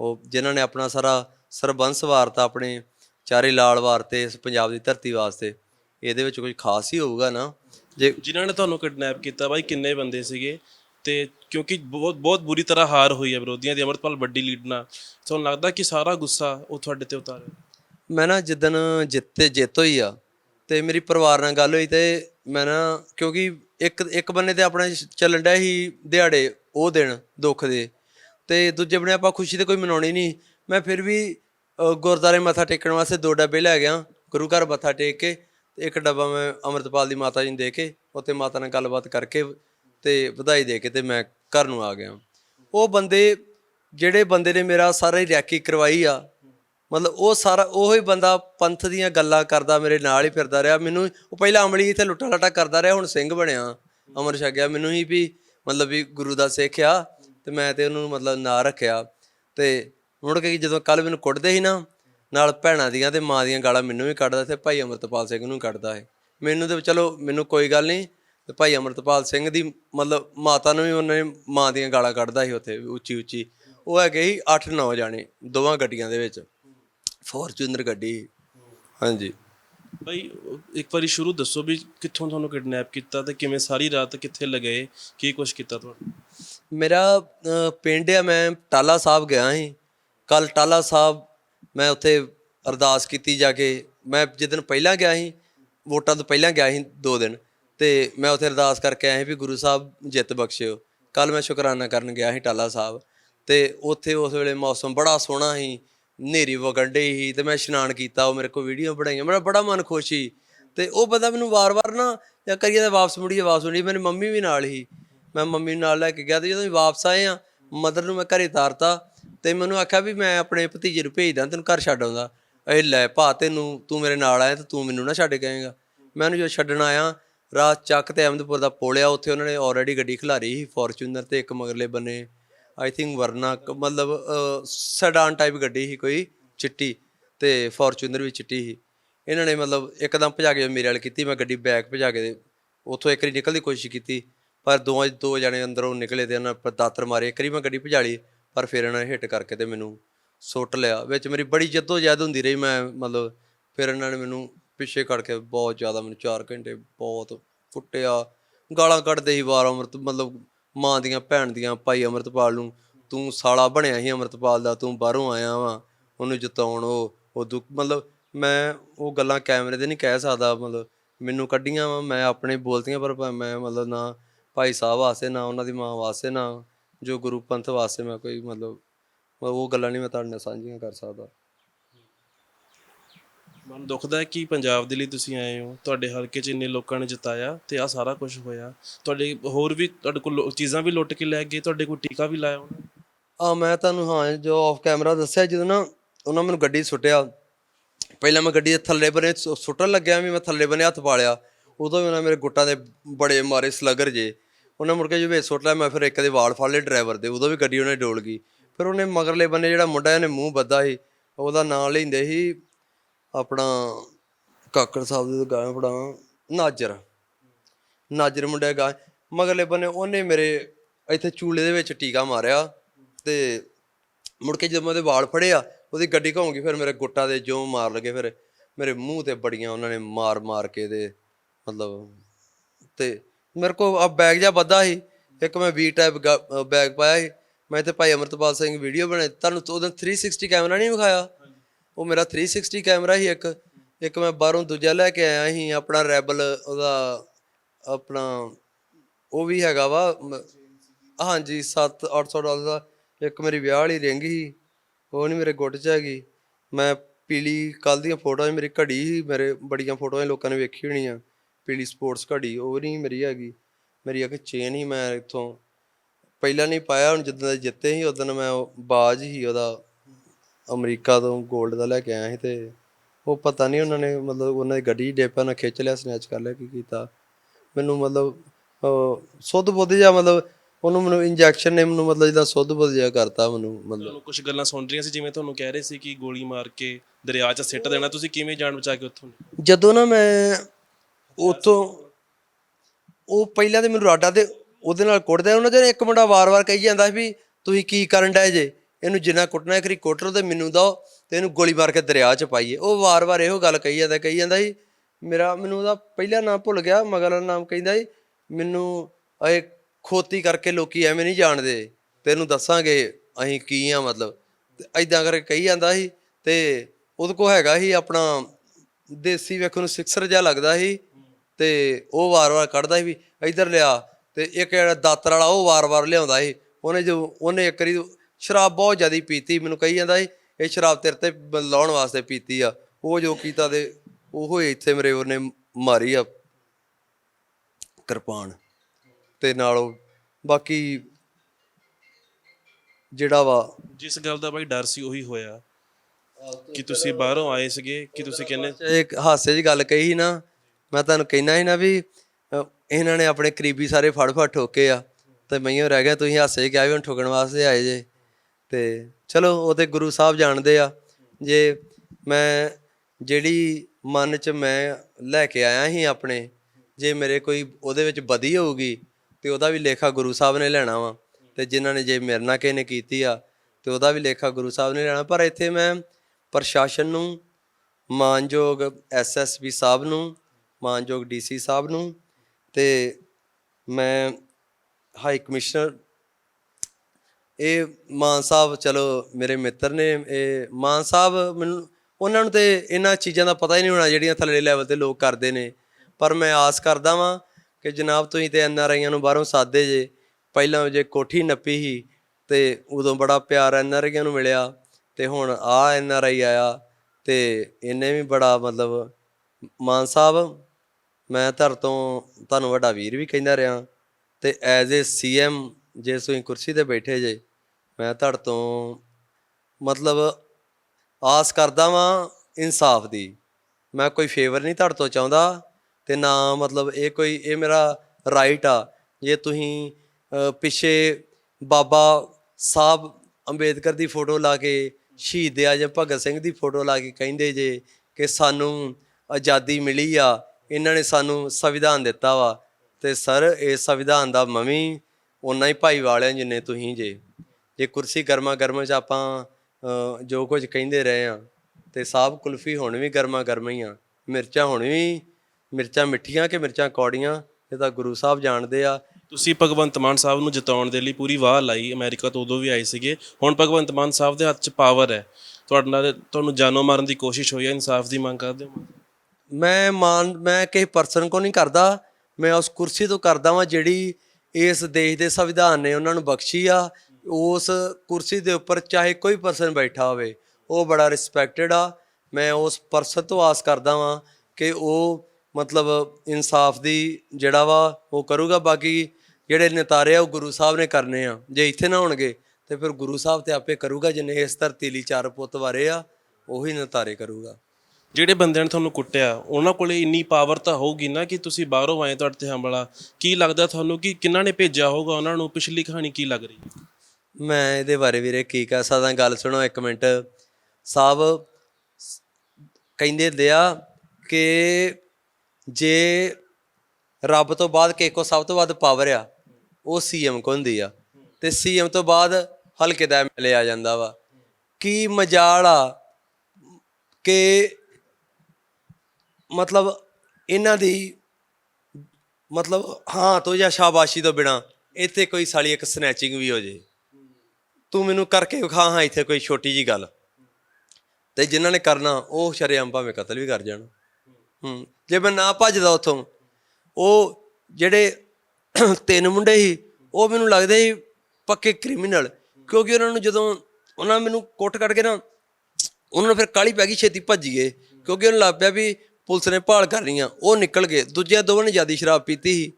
ਉਹ ਜਿਨ੍ਹਾਂ ਨੇ ਆਪਣਾ ਸਾਰਾ ਸਰਬੰਸ ਵਾਰਤਾ ਆਪਣੇ ਚਾਰੇ ਲਾਲ ਵਾਰਤੇ ਇਸ ਪੰਜਾਬ ਦੀ ਧਰਤੀ ਵਾਸਤੇ ਇਹਦੇ ਵਿੱਚ ਕੁਝ ਖਾਸ ਹੀ ਹੋਊਗਾ ਨਾ? ਜੇ ਜਿਨ੍ਹਾਂ ਨੇ ਤੁਹਾਨੂੰ ਕਿਡਨੈਪ ਕੀਤਾ ਬਾਈ ਕਿੰਨੇ ਬੰਦੇ ਸੀਗੇ? ਤੇ ਕਿਉਂਕਿ ਬਹੁਤ ਬਹੁਤ ਬੁਰੀ ਤਰ੍ਹਾਂ ਹਾਰ ਹੋਈ ਹੈ ਵਿਰੋਧੀਆਂ ਦੀ ਅੰਮ੍ਰਿਤਪਾਲ ਵੱਡੀ ਲੀਡ ਨਾਲ। ਤੁਹਾਨੂੰ ਲੱਗਦਾ ਕਿ ਸਾਰਾ ਗੁੱਸਾ ਉਹ ਤੁਹਾਡੇ ਤੇ ਉਤਾਰਿਆ? ਮੈਂ ਨਾ ਜਿੱਦਣ ਜਿੱਤੇ ਜਿੱਤ ਹੋਈ ਆ ਤੇ ਮੇਰੀ ਪਰਿਵਾਰ ਨਾਲ ਗੱਲ ਹੋਈ ਤੇ ਮੈਂ ਨਾ ਕਿਉਂਕਿ ਇੱਕ ਇੱਕ ਬੰਨੇ ਤੇ ਆਪਣਾ ਚੱਲਣ ਡਿਆ ਸੀ ਦਿਹਾੜੇ ਉਹ ਦਿਨ ਦੁੱਖ ਦੇ ਤੇ ਦੂਜੇ ਬੰਨੇ ਆਪਾਂ ਖੁਸ਼ੀ ਤੇ ਕੋਈ ਮਨਾਉਣੀ ਨਹੀਂ। ਮੈਂ ਫਿਰ ਵੀ ਅ, ਗੁਰਦੁਆਰੇ ਮੱਥਾ ਟੇਕਣ ਵਾਸਤੇ ਦੋ ਡੱਬੇ ਲੈ ਗਿਆ। ਗੁਰੂ ਘਰ ਮੱਥਾ ਟੇਕ ਕੇ ਤੇ ਇੱਕ ਡੱਬਾ ਮੈਂ ਅੰਮ੍ਰਿਤਪਾਲ ਦੀ ਮਾਤਾ ਜੀ ਨੂੰ ਦੇ ਕੇ ਉੱਥੇ ਮਾਤਾ ਨਾਲ ਗੱਲਬਾਤ ਕਰਕੇ ਤੇ ਵਧਾਈ ਦੇ ਕੇ ਤੇ ਮੈਂ ਘਰ ਨੂੰ ਆ ਗਿਆ। ਉਹ ਬੰਦੇ ਜਿਹੜੇ ਬੰਦੇ ਨੇ ਮੇਰਾ ਸਾਰਾ ਹੀ ਰੈਕੀ ਕਰਵਾਈ ਆ ਮਤਲਬ ਉਹ ਸਾਰਾ ਉਹ ਹੀ ਬੰਦਾ ਪੰਥ ਦੀਆਂ ਗੱਲਾਂ ਕਰਦਾ ਮੇਰੇ ਨਾਲ ਹੀ ਫਿਰਦਾ ਰਿਹਾ। ਮੈਨੂੰ ਉਹ ਪਹਿਲਾਂ ਅਮਲੀ ਇੱਥੇ ਲੁੱਟਾ ਲਾਟਾ ਕਰਦਾ ਰਿਹਾ ਹੁਣ ਸਿੰਘ ਬਣਿਆ। ਅਮਰ ਛਕਿਆ ਮੈਨੂੰ ਹੀ ਵੀ ਮਤਲਬ ਵੀ ਗੁਰੂ ਦਾ ਸਿੱਖ ਆ ਤੇ ਮੈਂ ਤੇ ਉਹਨੂੰ ਮਤਲਬ ਨਾਂ ਰੱਖਿਆ। ਤੇ ਮੁੜ ਕੇ ਜਦੋਂ ਕੱਲ ਮੈਨੂੰ ਕੁੱਟਦੇ ਸੀ ਨਾ ਨਾਲ ਭੈਣਾਂ ਦੀਆਂ ਤੇ ਮਾਂ ਦੀਆਂ ਗਾਲਾਂ ਮੈਨੂੰ ਵੀ ਕੱਢਦਾ ਤੇ ਭਾਈ ਅਮਰਤਪਾਲ ਸਿੰਘ ਨੂੰ ਕੱਢਦਾ ਹੈ ਮੈਨੂੰ ਤੇ ਚਲੋ ਮੈਨੂੰ ਕੋਈ ਗੱਲ ਨਹੀਂ ਤੇ ਭਾਈ ਅਮਰਤਪਾਲ ਸਿੰਘ ਦੀ ਮਤਲਬ ਮਾਤਾ ਨੂੰ ਵੀ ਉਹਨੇ ਮਾਂ ਦੀਆਂ ਗਾਲਾਂ ਕੱਢਦਾ ਸੀ ਉੱਥੇ ਉੱਚੀ ਉੱਚੀ। ਉਹ ਹੈਗੇ ਸੀ 8-9 ਜਾਣੇ ਦੋਵਾਂ ਗੱਡੀਆਂ ਦੇ ਵਿੱਚ। ਫੋਰਚੂਨਰ ਗੱਡੀ। ਹਾਂਜੀ। ਬਈ ਇੱਕ ਵਾਰੀ ਸ਼ੁਰੂ ਦੱਸੋ ਵੀ ਕਿੱਥੋਂ ਤੁਹਾਨੂੰ ਕਿਡਨੈਪ ਕੀਤਾ ਤੇ ਕਿਵੇਂ ਸਾਰੀ ਰਾਤ ਕਿੱਥੇ ਲਗਾਏ ਕੀ ਕੁਛ ਕੀਤਾ ਤੁਹਾਨੂੰ ਮੇਰਾ ਪਿੰਡ ਆ ਮੈਂ ਟਾਲਾ ਸਾਹਿਬ ਗਿਆ ਸੀ। ਕੱਲ ਟਾਲਾ ਸਾਹਿਬ ਮੈਂ ਉੱਥੇ ਅਰਦਾਸ ਕੀਤੀ ਜਾ ਕੇ, ਮੈਂ ਜਿੱਦਨ ਪਹਿਲਾਂ ਗਿਆ ਸੀ, ਵੋਟਾਂ ਤੋਂ ਪਹਿਲਾਂ ਗਿਆ ਸੀ ਦੋ ਦਿਨ, ਤੇ ਮੈਂ ਉੱਥੇ ਅਰਦਾਸ ਕਰਕੇ ਆਇਆ ਸੀ ਵੀ ਗੁਰੂ ਸਾਹਿਬ ਜਿੱਤ ਬਖਸ਼ਿਓ। ਕੱਲ ਮੈਂ ਸ਼ੁਕਰਾਨਾ ਕਰਨ ਗਿਆ ਸੀ ਟਾਲਾ ਸਾਹਿਬ, ਤੇ ਉੱਥੇ ਉਸ ਵੇਲੇ ਮੌਸਮ ਬੜਾ ਸੋਹਣਾ ਸੀ, ਹਨੇਰੀ ਵਗਣ ਡਈ ਸੀ, ਤੇ ਮੈਂ ਇਸ਼ਨਾਨ ਕੀਤਾ, ਉਹ ਮੇਰੇ ਕੋਲ ਵੀਡੀਓ ਬਣਾਈਆਂ, ਮੇਰਾ ਬੜਾ ਮਨ ਖੁਸ਼ ਸੀ। ਤੇ ਉਹ ਬੰਦਾ ਮੈਨੂੰ ਵਾਰ-ਵਾਰ ਨਾ, ਜਾਂ ਕਰੀਏ ਤਾਂ ਵਾਪਸ ਮੁੜੀਏ ਵਾਪਸ ਮੁੜੀਏ, ਮੇਰੀ ਮੰਮੀ ਵੀ ਨਾਲ ਹੀ ਮੈਂ ਮੰਮੀ ਨੂੰ ਨਾਲ ਲੈ ਕੇ ਗਿਆ, ਤੇ ਜਦੋਂ ਅਸੀਂ ਵਾਪਸ ਆਏ ਆ ਮਦਰ ਨੂੰ ਮੈਂ ਘਰੇ ਤਾਰਤਾ ਤੇ ਮੈਨੂੰ ਆਖਿਆ ਵੀ ਮੈਂ ਆਪਣੇ ਭਤੀਜੇ ਨੂੰ ਭੇਜਦਾ, ਤੈਨੂੰ ਘਰ ਛੱਡ ਆਉਂਦਾ। ਇਹ ਲੈ ਭਾ, ਤੈਨੂੰ, ਤੂੰ ਮੇਰੇ ਨਾਲ ਆਇਆ ਤੇ ਤੂੰ ਮੈਨੂੰ ਨਾ ਛੱਡ ਕੇ ਆਏਗਾ। ਮੈਂ ਉਹਨੂੰ ਜਦੋਂ ਛੱਡਣ ਆਇਆ, ਰਾਤ ਚੱਕ ਤੇ ਅਹਿਮਦਪੁਰ ਦਾ ਪੁਲ ਉੱਥੇ ਉਹਨਾਂ ਨੇ ਆਲਰੇਡੀ ਗੱਡੀ ਖਿਲਾਰੀ ਸੀ, ਫੋਰਚੂਨਰ ਤੇ ਇੱਕ ਮਗਰਲੇ ਬੰਨੇ। ਆਈ ਥਿੰਕ ਵਰਨਾ ਕ- ਮਤਲਬ ਸੈਡਾਨ ਟਾਈਪ ਗੱਡੀ ਸੀ ਕੋਈ, ਚਿੱਟੀ, ਤੇ ਫੋਰਚੂਨਰ ਵੀ ਚਿੱਟੀ ਸੀ। ਇਹਨਾਂ ਨੇ ਮਤਲਬ ਇੱਕਦਮ ਭਜਾ ਕੇ ਮੇਰੇ ਵਾਲ ਕੀਤੀ, ਮੈਂ ਗੱਡੀ ਬੈਕ ਭਜਾ ਕੇ ਦੇ ਉੱਥੋਂ ਇੱਕ ਵਾਰੀ ਨਿਕਲਣ ਦੀ ਕੋਸ਼ਿਸ਼ ਕੀਤੀ, ਪਰ ਦੋ ਦੋ ਜਣੇ ਅੰਦਰੋਂ ਨਿਕਲੇ ਤੇ ਉਹਨਾਂ ਪਰ ਦਾਤਰ ਮਾਰੇ, ਇੱਕ ਵਾਰੀ ਮੈਂ ਗੱਡੀ ਭਜਾ ਲਈ। ਪਰ ਫਿਰ ਇਹਨਾਂ ਨੇ ਹਿੱਟ ਕਰਕੇ ਤੇ ਮੈਨੂੰ ਸੁੱਟ ਲਿਆ, ਵਿੱਚ ਮੇਰੀ ਬੜੀ ਜੱਦੋ ਜਹਿਦ ਹੁੰਦੀ ਰਹੀ ਮੈਂ, ਮਤਲਬ ਫਿਰ ਇਹਨਾਂ ਨੇ ਮੈਨੂੰ ਪਿੱਛੇ ਕੱਢ ਕੇ ਬਹੁਤ ਜ਼ਿਆਦਾ ਮੈਨੂੰ 4 ਘੰਟੇ ਬਹੁਤ ਕੁੱਟਿਆ, ਗਾਲਾਂ ਕੱਢਦੇ ਸੀ ਵਾਰ ਅਮਰਤ, ਮਤਲਬ ਮਾਂ ਦੀਆਂ, ਭੈਣ ਦੀਆਂ, ਭਾਈ ਅਮਰਤਪਾਲ ਨੂੰ, ਤੂੰ ਸਾਲਾ ਬਣਿਆ ਸੀ ਅਮਰਤਪਾਲ ਦਾ, ਤੂੰ ਬਾਹਰੋਂ ਆਇਆ ਵਾ, ਉਹਨੂੰ ਜਿਤਾਉਣ, ਉਹ ਉਹ ਦੁੱਖ ਮਤਲਬ ਮੈਂ ਉਹ ਗੱਲਾਂ ਕੈਮਰੇ ਤੇ ਨਹੀਂ ਕਹਿ ਸਕਦਾ, ਮਤਲਬ ਮੈਨੂੰ ਕੱਢੀਆਂ ਵਾ, ਮੈਂ ਆਪਣੇ ਬੋਲਤੀਆਂ ਪਰ ਮੈਂ ਮਤਲਬ ਨਾ ਭਾਈ ਸਾਹਿਬ ਵਾਸਤੇ, ਨਾ ਉਹਨਾਂ ਦੀ ਮਾਂ ਵਾਸਤੇ, ਨਾ ਜੋ ਗੁਰੂ ਪੰਥ ਵਾਸਤੇ ਮੈਂ ਕੋਈ ਮਤਲਬ ਉਹ ਗੱਲਾਂ ਨਹੀਂ ਮੈਂ ਤੁਹਾਡੇ ਨਾਲ ਸਾਂਝੀਆਂ ਕਰ ਸਕਦਾ। ਮਨ ਦੁਖਦਾ ਹੈ ਕਿ ਪੰਜਾਬ ਦੇ ਲਈ ਤੁਸੀਂ ਆਏ ਹੋ ਤੁਹਾਡੇ ਹਲਕੇ 'ਚ ਇੰਨੇ ਲੋਕਾਂ ਨੇ ਜਿਤਾਇਆ ਤੇ ਆ ਸਾਰਾ ਕੁਝ ਹੋਇਆ। ਤੁਹਾਡੇ ਹੋਰ ਵੀ ਤੁਹਾਡੇ ਕੋਲ ਚੀਜ਼ਾਂ ਵੀ ਲੁੱਟ ਕੇ ਲੈ ਗਏ ਤੁਹਾਡੇ ਕੋਲ ਟੀਕਾ ਵੀ ਲਾਇਆ ਉਹਨਾਂ ਆ ਮੈਂ ਤੁਹਾਨੂੰ ਹਾਂ ਜੋ ਆਫ ਕੈਮਰਾ ਦੱਸਿਆ ਜਦੋਂ ਨਾ ਉਹਨਾਂ ਮੈਨੂੰ ਗੱਡੀ ਸੁੱਟਿਆ ਪਹਿਲਾਂ ਮੈਂ ਗੱਡੀ ਦੇ ਥੱਲੇ ਬਨੇ ਸੁੱਟਣ ਲੱਗਿਆ ਵੀ ਮੈਂ ਥੱਲੇ ਬਨੇ ਹੱਥ ਪਾਲਿਆ ਉਦੋਂ ਵੀ ਉਹਨਾਂ ਮੇਰੇ ਗੁੱਟਾਂ ਦੇ ਬੜੇ ਮਾਰੇ ਸਲਗਰ ਜੇ। ਉਹਨਾਂ ਮੁੜ ਕੇ ਜਿਵੇਂ ਸੁੱਟ ਲਿਆ ਮੈਂ ਫਿਰ ਇੱਕ ਦੇ ਵਾਲ ਫੜ ਲਏ ਡਰਾਈਵਰ ਦੇ, ਉਦੋਂ ਵੀ ਗੱਡੀ ਉਹਨੇ ਡੋਲ ਗਈ। ਫਿਰ ਉਹਨੇ ਮਗਰਲੇ ਬੰਨੇ ਜਿਹੜਾ ਮੁੰਡਾ ਇਹਨੇ ਮੂੰਹ ਬੱਧਾ ਸੀ, ਉਹਦਾ ਨਾਂ ਲੈਂਦੇ ਸੀ ਆਪਣਾ ਕਾਕੜ ਸਾਹਿਬ ਦੇ ਗਾਂ ਫੜਾ ਨਾਜਰ। ਨਾਜਰ ਮੁੰਡਾ ਗਾ ਮਗਰਲੇ ਬੰਨੇ ਉਹਨੇ ਮੇਰੇ ਇੱਥੇ ਚੂਲੇ ਦੇ ਵਿੱਚ ਟੀਕਾ ਮਾਰਿਆ ਤੇ ਮੁੜ ਕੇ ਜਦੋਂ ਮੈਂ ਉਹਦੇ ਵਾਲ ਫੜਿਆ, ਉਹਦੀ ਗੱਡੀ ਘੁੰਮ ਫਿਰ ਮੇਰੇ ਗੁੱਟਾ ਦੇ ਜੋ ਮਾਰ ਲਗੇ, ਫਿਰ ਮੇਰੇ ਮੂੰਹ ਤੇ ਬੜੀਆਂ ਉਹਨਾਂ ਨੇ ਮਾਰ ਮਾਰ ਕੇ ਦੇ, ਮਤਲਬ ਤੇ ਮੇਰੇ ਕੋ ਆ ਬੈਗ ਜਿਹਾ ਬੱਧਾ ਸੀ, ਇੱਕ ਮੈਂ ਵੀ ਟਾਈਪ ਬੈਗ ਪਾਇਆ ਸੀ। ਮੈਂ ਤੇ ਭਾਈ ਅਮਰਤਪਾਲ ਸਿੰਘ ਵੀਡੀਓ ਬਣਾਈ ਤੁਹਾਨੂੰ ਤਾਂ ਉਦੋਂ 360 ਕੈਮਰਾ ਨਹੀਂ ਵਿਖਾਇਆ? ਉਹ ਮੇਰਾ 360 ਕੈਮਰਾ ਸੀ ਇੱਕ। ਇੱਕ ਮੈਂ ਬਾਹਰੋਂ ਦੂਜਾ ਲੈ ਕੇ ਆਇਆ ਸੀ, ਆਪਣਾ ਰੈਬਲ ਉਹਦਾ, ਆਪਣਾ ਉਹ ਵੀ ਹੈਗਾ ਵਾ, ਮ- ਹਾਂਜੀ 7 800 ਡਾਲਰ ਦਾ। ਇੱਕ ਮੇਰੀ ਵਿਆਹ ਵਾਲੀ ਰਿੰਗ ਸੀ, ਉਹ ਨਹੀਂ ਮੇਰੇ ਗੁੱਟ 'ਚ ਹੈਗੀ। ਮੈਂ ਪੀਲੀ ਕੱਲ ਦੀਆਂ ਫੋਟੋਆਂ ਮੇਰੀ ਘੜੀ ਸੀ, ਮੇਰੇ ਬੜੀਆਂ ਫੋਟੋਆਂ ਲੋਕਾਂ ਨੇ ਵੇਖੀ ਹੋਣੀਆਂ। ਪੀਲੀ ਸਪੋਰਟਸ ਘੜੀ ਉਹ ਨਹੀਂ ਮੇਰੀ ਹੈਗੀ। ਮੇਰੀ ਇੱਕ ਚੇਨ ਹੀ ਮੈਂ ਇੱਥੋਂ। ਪਹਿਲਾਂ ਨਹੀਂ ਪਾਇਆ ਹੁਣ ਜਦੋਂ ਦਾ ਜਿੱਤੇ ਸੀ ਉਦੋਂ ਮੈਂ ਉਹ ਬਾਜ ਹੀ ਉਹਦਾ ਅਮਰੀਕਾ ਤੋਂ 골ਡ ਦਾ ਲੈ ਕੇ ਆਇਆ ਸੀ ਤੇ ਉਹ ਪਤਾ ਨਹੀਂ ਉਹਨਾਂ ਨੇ ਮਤਲਬ ਉਹਨਾਂ ਦੀ ਗੱਡੀ ਡੇਪਾ ਨਾਲ ਖਿੱਚ ਲਿਆ ਸਨੈਚ ਕਰ ਲਿਆ ਕੀ ਕੀਤਾ। ਮੈਨੂੰ ਮਤਲਬ ਸੁੱਧ ਬੁੱਧ ਜਿਹਾ ਮਤਲਬ ਉਹਨੂੰ ਮੈਨੂੰ ਇੰਜੈਕਸ਼ਨ ਨੇ ਮੈਨੂੰ ਮਤਲਬ ਜਿੱਦਾਂ ਸੁੱਧ ਬੁੱਧ ਜਿਹਾ ਕਰਤਾ ਮੈਨੂੰ ਮਤਲਬ। ਕੁਝ ਗੱਲਾਂ ਸੁਣ ਰਹੀਆਂ ਸੀ ਜਿਵੇਂ ਤੁਹਾਨੂੰ ਕਹਿ ਰਹੇ ਸੀ ਕਿ ਗੋਲੀ ਮਾਰ ਕੇ ਦਰਿਆ 'ਚ ਸਿੱਟ ਦੇਣਾ ਤੁਸੀਂ ਕਿਵੇਂ ਜਾਨ ਬਚਾ ਕੇ ਉੱਥੋਂ? ਜਦੋਂ ਨਾ ਮੈਂ ਉੱਥੋਂ ਉਹ ਪਹਿਲਾਂ ਤੇ ਮੈਨੂੰ ਰਾਡਾ ਤੇ ਉਹਦੇ ਨਾਲ ਕੁੱਟਦਾ, ਉਹਨਾਂ ਦੇ ਇੱਕ ਮੁੰਡਾ ਵਾਰ-ਵਾਰ ਕਹੀ ਜਾਂਦਾ ਸੀ ਵੀ ਤੁਸੀਂ ਕੀ ਕਰਨ ਡਏ ਜੇ? ਇਹਨੂੰ ਜਿੰਨਾ ਕੁੱਟਣਾ ਇੱਕ ਵਾਰੀ ਕੁੱਟ ਲਓ ਤੇ ਮੈਨੂੰ ਦੋ ਤੇ ਇਹਨੂੰ ਗੋਲੀ ਮਾਰ ਕੇ ਦਰਿਆ 'ਚ ਪਾਈਏ। ਉਹ ਵਾਰ-ਵਾਰ ਇਹੋ ਗੱਲ ਕਹੀ ਜਾਂਦਾ ਕਹੀ ਜਾਂਦਾ ਸੀ, ਮੇਰਾ ਮੈਨੂੰ ਉਹਦਾ ਪਹਿਲਾ ਨਾਮ ਭੁੱਲ ਗਿਆ, ਮਗਰ ਨਾਮ ਕਹਿੰਦਾ ਸੀ, ਮੈਨੂੰ ਇਹ ਖੋਤੀ ਕਰਕੇ ਲੋਕੀ ਐਵੇਂ ਨਹੀਂ ਜਾਣਦੇ ਤੈਨੂੰ ਦੱਸਾਂਗੇ ਅਸੀਂ ਕੀ ਆ ਮਤਲਬ। ਤੇ ਐਦਾਂ ਕਰਕੇ ਕਹੀ ਜਾਂਦਾ ਸੀ ਤੇ ਉਹਦੇ ਕੋ ਹੈਗਾ ਸੀ ਆਪਣਾ ਦੇਸੀ ਵੇਖਣ ਨੂੰ ਸਿਕਸਰ ਜਿਹਾ ਲੱਗਦਾ ਸੀ ਤੇ ਉਹ ਵਾਰ-ਵਾਰ ਕੱਢਦਾ ਸੀ ਵੀ ਇੱਧਰ ਲਿਆ ਤੇ ਇੱਕ ਜਿਹੜਾ ਦਾਤਰ ਵਾਲਾ ਉਹ ਵਾਰ-ਵਾਰ ਲਿਆਉਂਦਾ ਸੀ। ਉਹਨੇ ਜੋ ਉਹਨੇ ਇੱਕ ਵਾਰੀ ਸ਼ਰਾਬ ਬਹੁਤ ਜ਼ਿਆਦਾ ਪੀਤੀ ਮੈਨੂੰ ਕਹੀ ਜਾਂਦਾ ਸੀ ਇਹ ਸ਼ਰਾਬ ਤੇਰੇ ਤੇ ਲਾਉਣ ਵਾਸਤੇ ਪੀਤੀ ਆ। ਉਹ ਜੋ ਕੀਤਾ ਤੇ ਉਹ ਇੱਥੇ ਮੇਰੇ ਉਹਨੇ ਮਾਰੀ ਆ ਕਿਰਪਾਨ। ਤੇ ਨਾਲ ਉਹ ਬਾਕੀ ਜਿਹੜਾ ਵਾ ਜਿਸ ਗੱਲ ਦਾ ਬਾਈ ਡਰ ਸੀ ਉਹੀ ਹੋਇਆ ਕਿ ਤੁਸੀਂ ਬਾਹਰੋਂ ਆਏ ਸੀਗੇ ਕਿ ਤੁਸੀਂ ਕਹਿੰਦੇ ਇੱਕ ਹਾਸੇ 'ਚ ਗੱਲ ਕਹੀ ਸੀ ਨਾ ਮੈਂ ਤੁਹਾਨੂੰ ਕਹਿਣਾ ਹੀ ਨਾ ਵੀ ਇਹਨਾਂ ਨੇ ਆਪਣੇ ਕਰੀਬੀ ਸਾਰੇ ਫੜ ਫੜ ਠੋਕੇ ਆ ਤੇ ਮਈਓ ਰਹਿ ਗਿਆ, ਤੁਸੀਂ ਹਾਸੇ ਕਿਹਾ ਵੀ ਹੁਣ ਠੋਕਣ ਵਾਸਤੇ ਆਏ ਜੇ। ਤੇ ਚਲੋ, ਉਹ ਤੇ ਗੁਰੂ ਸਾਹਿਬ ਜਾਣਦੇ ਆ। ਜੇ ਮੈਂ ਜਿਹੜੀ ਮਨ 'ਚ ਮੈਂ ਲੈ ਕੇ ਆਇਆ ਸੀ ਆਪਣੇ, ਜੇ ਮੇਰੇ ਕੋਈ ਉਹਦੇ ਵਿੱਚ ਬਦੀ ਹੋਊਗੀ, ਤੇ ਉਹਦਾ ਵੀ ਲੇਖਾ ਗੁਰੂ ਸਾਹਿਬ ਨੇ ਲੈਣਾ ਵਾ। ਤੇ ਜਿਨ੍ਹਾਂ ਨੇ ਜੇ ਮੇਰੇ ਨਾਲ ਕਿਸੇ ਨੇ ਕੀਤੀ ਆ, ਤੇ ਉਹਦਾ ਵੀ ਲੇਖਾ ਗੁਰੂ ਸਾਹਿਬ ਨੇ ਲੈਣਾ। ਪਰ ਇੱਥੇ ਮੈਂ ਪ੍ਰਸ਼ਾਸਨ ਨੂੰ, ਮਾਨਯੋਗ ਐਸਐਸਪੀ ਸਾਹਿਬ ਨੂੰ ਮਾਨਯੋਗ ਡੀਸੀ ਸਾਹਿਬ ਨੂੰ ਤੇ ਮੈਂ ਹਾਈ ਕਮਿਸ਼ਨਰ, ਇਹ ਮਾਨ ਸਾਹਿਬ, ਚਲੋ ਮੇਰੇ ਮਿੱਤਰ ਨੇ, ਇਹ ਮਾਨ ਸਾਹਿਬ ਮੈਨੂੰ, ਉਹਨਾਂ ਨੂੰ ਤੇ ਇਹਨਾਂ ਚੀਜ਼ਾਂ ਦਾ ਪਤਾ ਹੀ ਨਹੀਂ ਹੋਣਾ ਜਿਹੜੀਆਂ ਥੱਲੇ ਲੈਵਲ ਤੇ ਲੋਕ ਕਰਦੇ ਨੇ। ਪਰ ਮੈਂ ਆਸ ਕਰਦਾ ਵਾਂ ਕਿ ਜਨਾਬ ਤੁਸੀਂ ਤੇ ਐਨ ਆਰ ਆਈਆਂ ਨੂੰ ਬਾਹਰੋਂ ਸਾਦੇ ਜੇ। ਪਹਿਲਾਂ ਜੇ ਕੋਠੀ ਨੱਪੀ ਸੀ ਤੇ ਉਦੋਂ ਬੜਾ ਪਿਆਰ ਐਨ ਆਰ ਆਈਆਂ ਨੂੰ ਮਿਲਿਆ ਤੇ ਹੁਣ ਆ ਐਨ ਆਰ ਆਈ ਆਇਆ ਤੇ ਇਹਨੇ ਵੀ ਬੜਾ ਮਤਲਬ ਮਾਨ ਸਾਹਿਬ ਮੈਂ ਧਰ ਤੋਂ ਤੁਹਾਨੂੰ ਵੱਡਾ ਵੀਰ ਵੀ ਕਹਿੰਦਾ ਰਿਹਾ ਤੇ ਐਜ਼ ਏ ਸੀਐਮ ਜੇ ਤੁਸੀਂ ਕੁਰਸੀ ਤੇ ਬੈਠੇ ਜੇ, ਮੈਂ ਧੜ ਤੋਂ ਮਤਲਬ ਆਸ ਕਰਦਾ ਵਾਂ ਇਨਸਾਫ ਦੀ। ਮੈਂ ਕੋਈ ਫੇਵਰ ਨਹੀਂ ਧੜ ਤੋਂ ਚਾਹੁੰਦਾ ਤੇ ਨਾ ਮਤਲਬ ਇਹ ਕੋਈ, ਇਹ ਮੇਰਾ ਰਾਈਟ ਆ। ਜੇ ਤੁਸੀਂ ਪਿੱਛੇ ਬਾਬਾ ਸਾਹਿਬ ਅੰਬੇਦਕਰ ਦੀ ਫੋਟੋ ਲਾ ਕੇ, ਸ਼ਹੀਦ ਆ ਜਾਂ ਭਗਤ ਸਿੰਘ ਦੀ ਫੋਟੋ ਲਾ ਕੇ ਕਹਿੰਦੇ ਜੇ ਕਿ ਸਾਨੂੰ ਆਜ਼ਾਦੀ ਮਿਲੀ ਆ ਇਹਨਾਂ ਨੇ ਸਾਨੂੰ ਸੰਵਿਧਾਨ ਦਿੱਤਾ ਵਾ ਤੇ ਸਰ ਇਸ ਸੰਵਿਧਾਨ ਦਾ ਮਵੀ ਉਨਾ ਹੀ ਭਾਈਵਾਲ ਆ ਜਿੰਨੇ ਤੁਸੀਂ ਜੇ। ਜੇ ਕੁਰਸੀ ਗਰਮਾ ਗਰਮ ਚ ਆਪਾਂ ਜੋ ਕੁਝ ਕਹਿੰਦੇ ਰਹੇ ਆ ਤੇ ਸਾਬ ਕੁਲਫੀ ਹੁਣ ਵੀ ਗਰਮਾ ਗਰਮ ਹੀ ਆ। ਮਿਰਚਾਂ ਹੁਣ ਵੀ, ਮਿਰਚਾਂ ਮਿੱਠੀਆਂ ਕਿ ਮਿਰਚਾਂ ਕੌੜੀਆਂ, ਇਹ ਤਾਂ ਗੁਰੂ ਸਾਹਿਬ ਜਾਣਦੇ ਆ। ਤੁਸੀਂ ਭਗਵੰਤ ਮਾਨ ਸਾਹਿਬ ਨੂੰ ਜਿਤਾਉਣ ਦੇ ਲਈ ਪੂਰੀ ਵਾਹ ਲਾਈ, ਅਮਰੀਕਾ ਤੋਂ ਉਦੋਂ ਵੀ ਆਏ ਸੀਗੇ। ਹੁਣ ਭਗਵੰਤ ਮਾਨ ਸਾਹਿਬ ਦੇ ਹੱਥ 'ਚ ਪਾਵਰ ਹੈ। ਤੁਹਾਡੇ ਨਾਲ, ਤੁਹਾਨੂੰ ਜਾਨੋਂ ਮਾਰਨ ਦੀ ਕੋਸ਼ਿਸ਼ ਹੋਈ ਹੈ ਇਨਸਾਫ ਦੀ ਮੰਗ ਕਰਦੇ ਹੋ? ਮੈਂ ਮਾਨ, ਮੈਂ ਕਿਸੇ ਪਰਸਨ ਕੋ ਨਹੀਂ ਕਰਦਾ। ਮੈਂ ਉਸ ਕੁਰਸੀ ਤੋਂ ਕਰਦਾ ਵਾਂ ਜਿਹੜੀ ਇਸ ਦੇਸ਼ ਦੇ ਸੰਵਿਧਾਨ ਨੇ ਉਹਨਾਂ ਨੂੰ ਬਖਸ਼ੀ ਆ। ਉਸ ਕੁਰਸੀ ਦੇ ਉੱਪਰ ਚਾਹੇ ਕੋਈ ਪਰਸਨ ਬੈਠਾ ਹੋਵੇ, ਉਹ ਬੜਾ ਰਿਸਪੈਕਟਡ ਆ। ਮੈਂ ਉਸ ਪਰਸਨ ਤੋਂ ਆਸ ਕਰਦਾ ਵਾਂ ਕਿ ਉਹ ਮਤਲਬ ਇਨਸਾਫ ਦੀ ਜਿਹੜਾ ਵਾ ਉਹ ਕਰੂਗਾ। ਬਾਕੀ ਜਿਹੜੇ ਨਿਤਾਰੇ ਆ, ਉਹ ਗੁਰੂ ਸਾਹਿਬ ਨੇ ਕਰਨੇ ਆ। ਜੇ ਇੱਥੇ ਨਾ ਹੋਣਗੇ, ਤੇ ਫਿਰ ਗੁਰੂ ਸਾਹਿਬ ਤੇ ਆਪੇ ਕਰੂਗਾ। ਜਿਨੇ ਇਸ ਧਰਤੀ ਲਈ ਚਾਰ ਪੁੱਤ ਵਾਰੇ ਆ, ਉਹੀ ਨਿਤਾਰੇ ਕਰੂਗਾ। ਜਿਹੜੇ ਬੰਦਿਆਂ ਨੇ ਤੁਹਾਨੂੰ ਕੁੱਟਿਆ, ਉਹਨਾਂ ਕੋਲੇ ਇੰਨੀ ਪਾਵਰ ਤਾਂ ਹੋਊਗੀ ਨਾ ਕਿ ਤੁਸੀਂ ਬਾਹਰੋਂ ਆਏ ਤੁਹਾਡੇ ਤੇ ਹਮਲਾ। ਕੀ ਲੱਗਦਾ ਤੁਹਾਨੂੰ ਕਿ ਕਿੰਨਾ ਨੇ ਭੇਜਿਆ ਹੋਊਗਾ? ਉਹਨਾਂ ਨੂੰ ਪਿਛਲੀ ਕਹਾਣੀ ਕੀ ਲੱਗ ਰਹੀ? ਮੈਂ ਇਹਦੇ ਬਾਰੇ ਵੀਰੇ ਕੀ ਕਹਿ ਸਕਦਾ? ਗੱਲ ਸੁਣੋ ਇੱਕ ਮਿੰਟ। ਸਾਹਿਬ ਕਹਿੰਦੇ ਹੁੰਦੇ ਆ ਕਿ ਜੇ ਰੱਬ ਤੋਂ ਬਾਅਦ ਕਿਸੇ ਕੋਲ ਸਭ ਤੋਂ ਵੱਧ ਪਾਵਰ ਆ, ਉਹ ਸੀਐਮ ਕੋ ਹੁੰਦੀ ਆ। ਤੇ ਸੀਐਮ ਤੋਂ ਬਾਅਦ ਹਲਕੇ ਦਾ ਐਮਐਲਏ ਆ ਜਾਂਦਾ ਵਾ। ਕੀ ਮਜਾਲ ਆ ਕਿ ਮਤਲਬ ਇਹਨਾਂ ਦੀ ਮਤਲਬ ਹਾਂ ਤੋਂ ਜਾਂ ਸ਼ਾਬਾਸ਼ੀ ਤੋਂ ਬਿਨਾ ਇੱਥੇ ਕੋਈ ਸਾਲੀ ਇੱਕ ਸਨੈਚਿੰਗ ਵੀ ਹੋ ਜੇ। ਤੂੰ ਮੈਨੂੰ ਕਰਕੇ ਵਿਖਾ ਹਾਂ, ਇੱਥੇ ਕੋਈ ਛੋਟੀ ਜੀ ਗੱਲ। ਤੇ ਜਿਨ੍ਹਾਂ ਨੇ ਕਰਨਾ, ਉਹ ਸ਼ਰੇਆਮ ਭਾਵੇਂ ਕਤਲ ਵੀ ਕਰ ਜਾਣ। ਹੂੰ, ਜੇ ਮੈਂ ਨਾ ਭੱਜਦਾ ਉਥੋਂ, ਉਹ ਜਿਹੜੇ ਤਿੰਨ ਮੁੰਡੇ ਸੀ, ਉਹ ਮੈਨੂੰ ਲੱਗਦੇ ਸੀ ਪੱਕੇ ਕ੍ਰਿਮੀਨਲ ਕਿਉਂਕਿ ਉਹਨਾਂ ਨੂੰ ਜਦੋਂ ਉਹਨਾਂ ਮੈਨੂੰ ਕੁੱਟ ਕੱਢ ਕੇ ਨਾ, ਉਹਨਾਂ ਨੂੰ ਫਿਰ ਕਾਲੀ ਪੈ ਗਈ, ਛੇਤੀ ਭੱਜੀਏ ਕਿਉਂਕਿ ਉਹਨੂੰ ਲੱਗ ਪਿਆ ਵੀ ਪੁਲਿਸ ਨੇ ਭਾਲ ਕਰਨੀ ਆ, ਉਹ ਨਿਕਲ ਗਏ। ਦੂਜਿਆਂ ਦੋਵਾਂ ਨੇ ਜਿਆਦੀ ਸ਼ਰਾਬ ਪੀਤੀ ਸੀ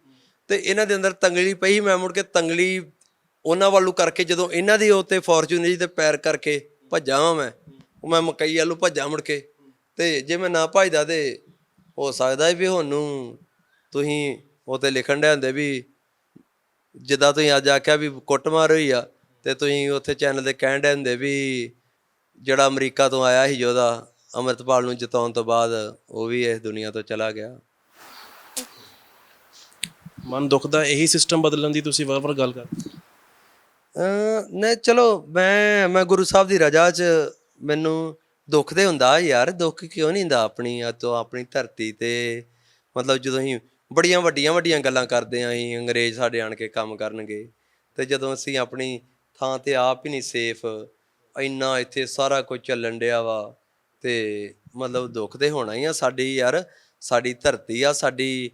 ਤੇ ਇਹਨਾਂ ਦੇ ਅੰਦਰ ਤੰਗਲੀ ਪਈ ਮੈਂ ਮੁੜ ਕੇ ਤੰਗਲੀ ਉਹਨਾਂ ਵੱਲੋਂ ਕਰਕੇ ਜਦੋਂ ਇਹਨਾਂ ਦੀ ਉੱਤੇ ਫੋਰਚੂਨਰ ਜੀ ਤੇ ਪੈਰ ਕਰਕੇ ਭੱਜਾਂ ਵਾਂ ਮੈਂ, ਉਹ ਮੈਂ ਮਕਈ ਵੱਲੋਂ ਭੱਜਾਂ ਮੁੜ ਕੇ। ਤੇ ਜੇ ਮੈਂ ਨਾ ਭੱਜਦਾ ਤੇ ਹੋ ਸਕਦਾ ਵੀ ਤੁਹਾਨੂੰ ਨੂੰ ਤੁਸੀਂ ਉਤੇ ਲਿਖਣ ਦੇ ਹੁੰਦੇ ਵੀ ਜਿੱਦਾਂ ਤੁਸੀਂ ਅੱਜ ਆਖਿਆ ਵੀ ਕੁੱਟਮਾਰ ਹੋਈ ਆ ਤੇ ਤੁਸੀਂ ਉੱਥੇ ਚੈਨਲ ਤੇ ਕਹਿਣ ਦੇ ਹੁੰਦੇ ਵੀ ਜਿਹੜਾ ਅਮਰੀਕਾ ਤੋਂ ਆਇਆ ਸੀ ਯੋਧਾ ਅਮਰਤਪਾਲ ਨੂੰ ਜਿਤਾਉਣ ਤੋਂ ਬਾਅਦ ਉਹ ਵੀ ਇਸ ਦੁਨੀਆ ਤੋਂ ਚਲਾ ਗਿਆ। ਮਨ ਦੁਖਦਾ ਇਹੀ ਸਿਸਟਮ ਬਦਲਣ ਦੀ ਤੁਸੀਂ ਵਾਰ-ਵਾਰ ਗੱਲ ਕਰਦੇ ਅ ਨਹੀਂ ਚਲੋ ਮੈਂ ਮੈਂ ਗੁਰੂ ਸਾਹਿਬ ਦੀ ਰਜ਼ਾ 'ਚ ਮੈਨੂੰ ਦੁੱਖ ਤੇ ਹੁੰਦਾ ਯਾਰ ਦੁੱਖ ਕਿਉਂ ਨਹੀਂ ਹੁੰਦਾ ਆਪਣੀ ਆ ਤੋਂ ਆਪਣੀ ਧਰਤੀ ਤੇ? ਮਤਲਬ ਜਦੋਂ ਅਸੀਂ ਬੜੀਆਂ ਵੱਡੀਆਂ ਵੱਡੀਆਂ ਗੱਲਾਂ ਕਰਦੇ ਆਂ ਅਸੀਂ ਅੰਗਰੇਜ਼ ਸਾਡੇ ਆਣ ਕੇ ਕੰਮ ਕਰਨਗੇ ਤੇ ਜਦੋਂ ਅਸੀਂ ਆਪਣੀ ਥਾਂ ਤੇ ਆਪ ਹੀ ਨਹੀਂ ਸੇਫ ਇੰਨਾ ਇੱਥੇ ਸਾਰਾ ਕੁਝ ਚੱਲਣ ਡਿਆ ਵਾ। ਤੇ ਮਤਲਬ ਦੁੱਖ ਤੇ ਹੋਣਾ ਹੀ ਆ ਸਾਡੀ ਯਾਰ, ਸਾਡੀ ਧਰਤੀ ਆ, ਸਾਡੀ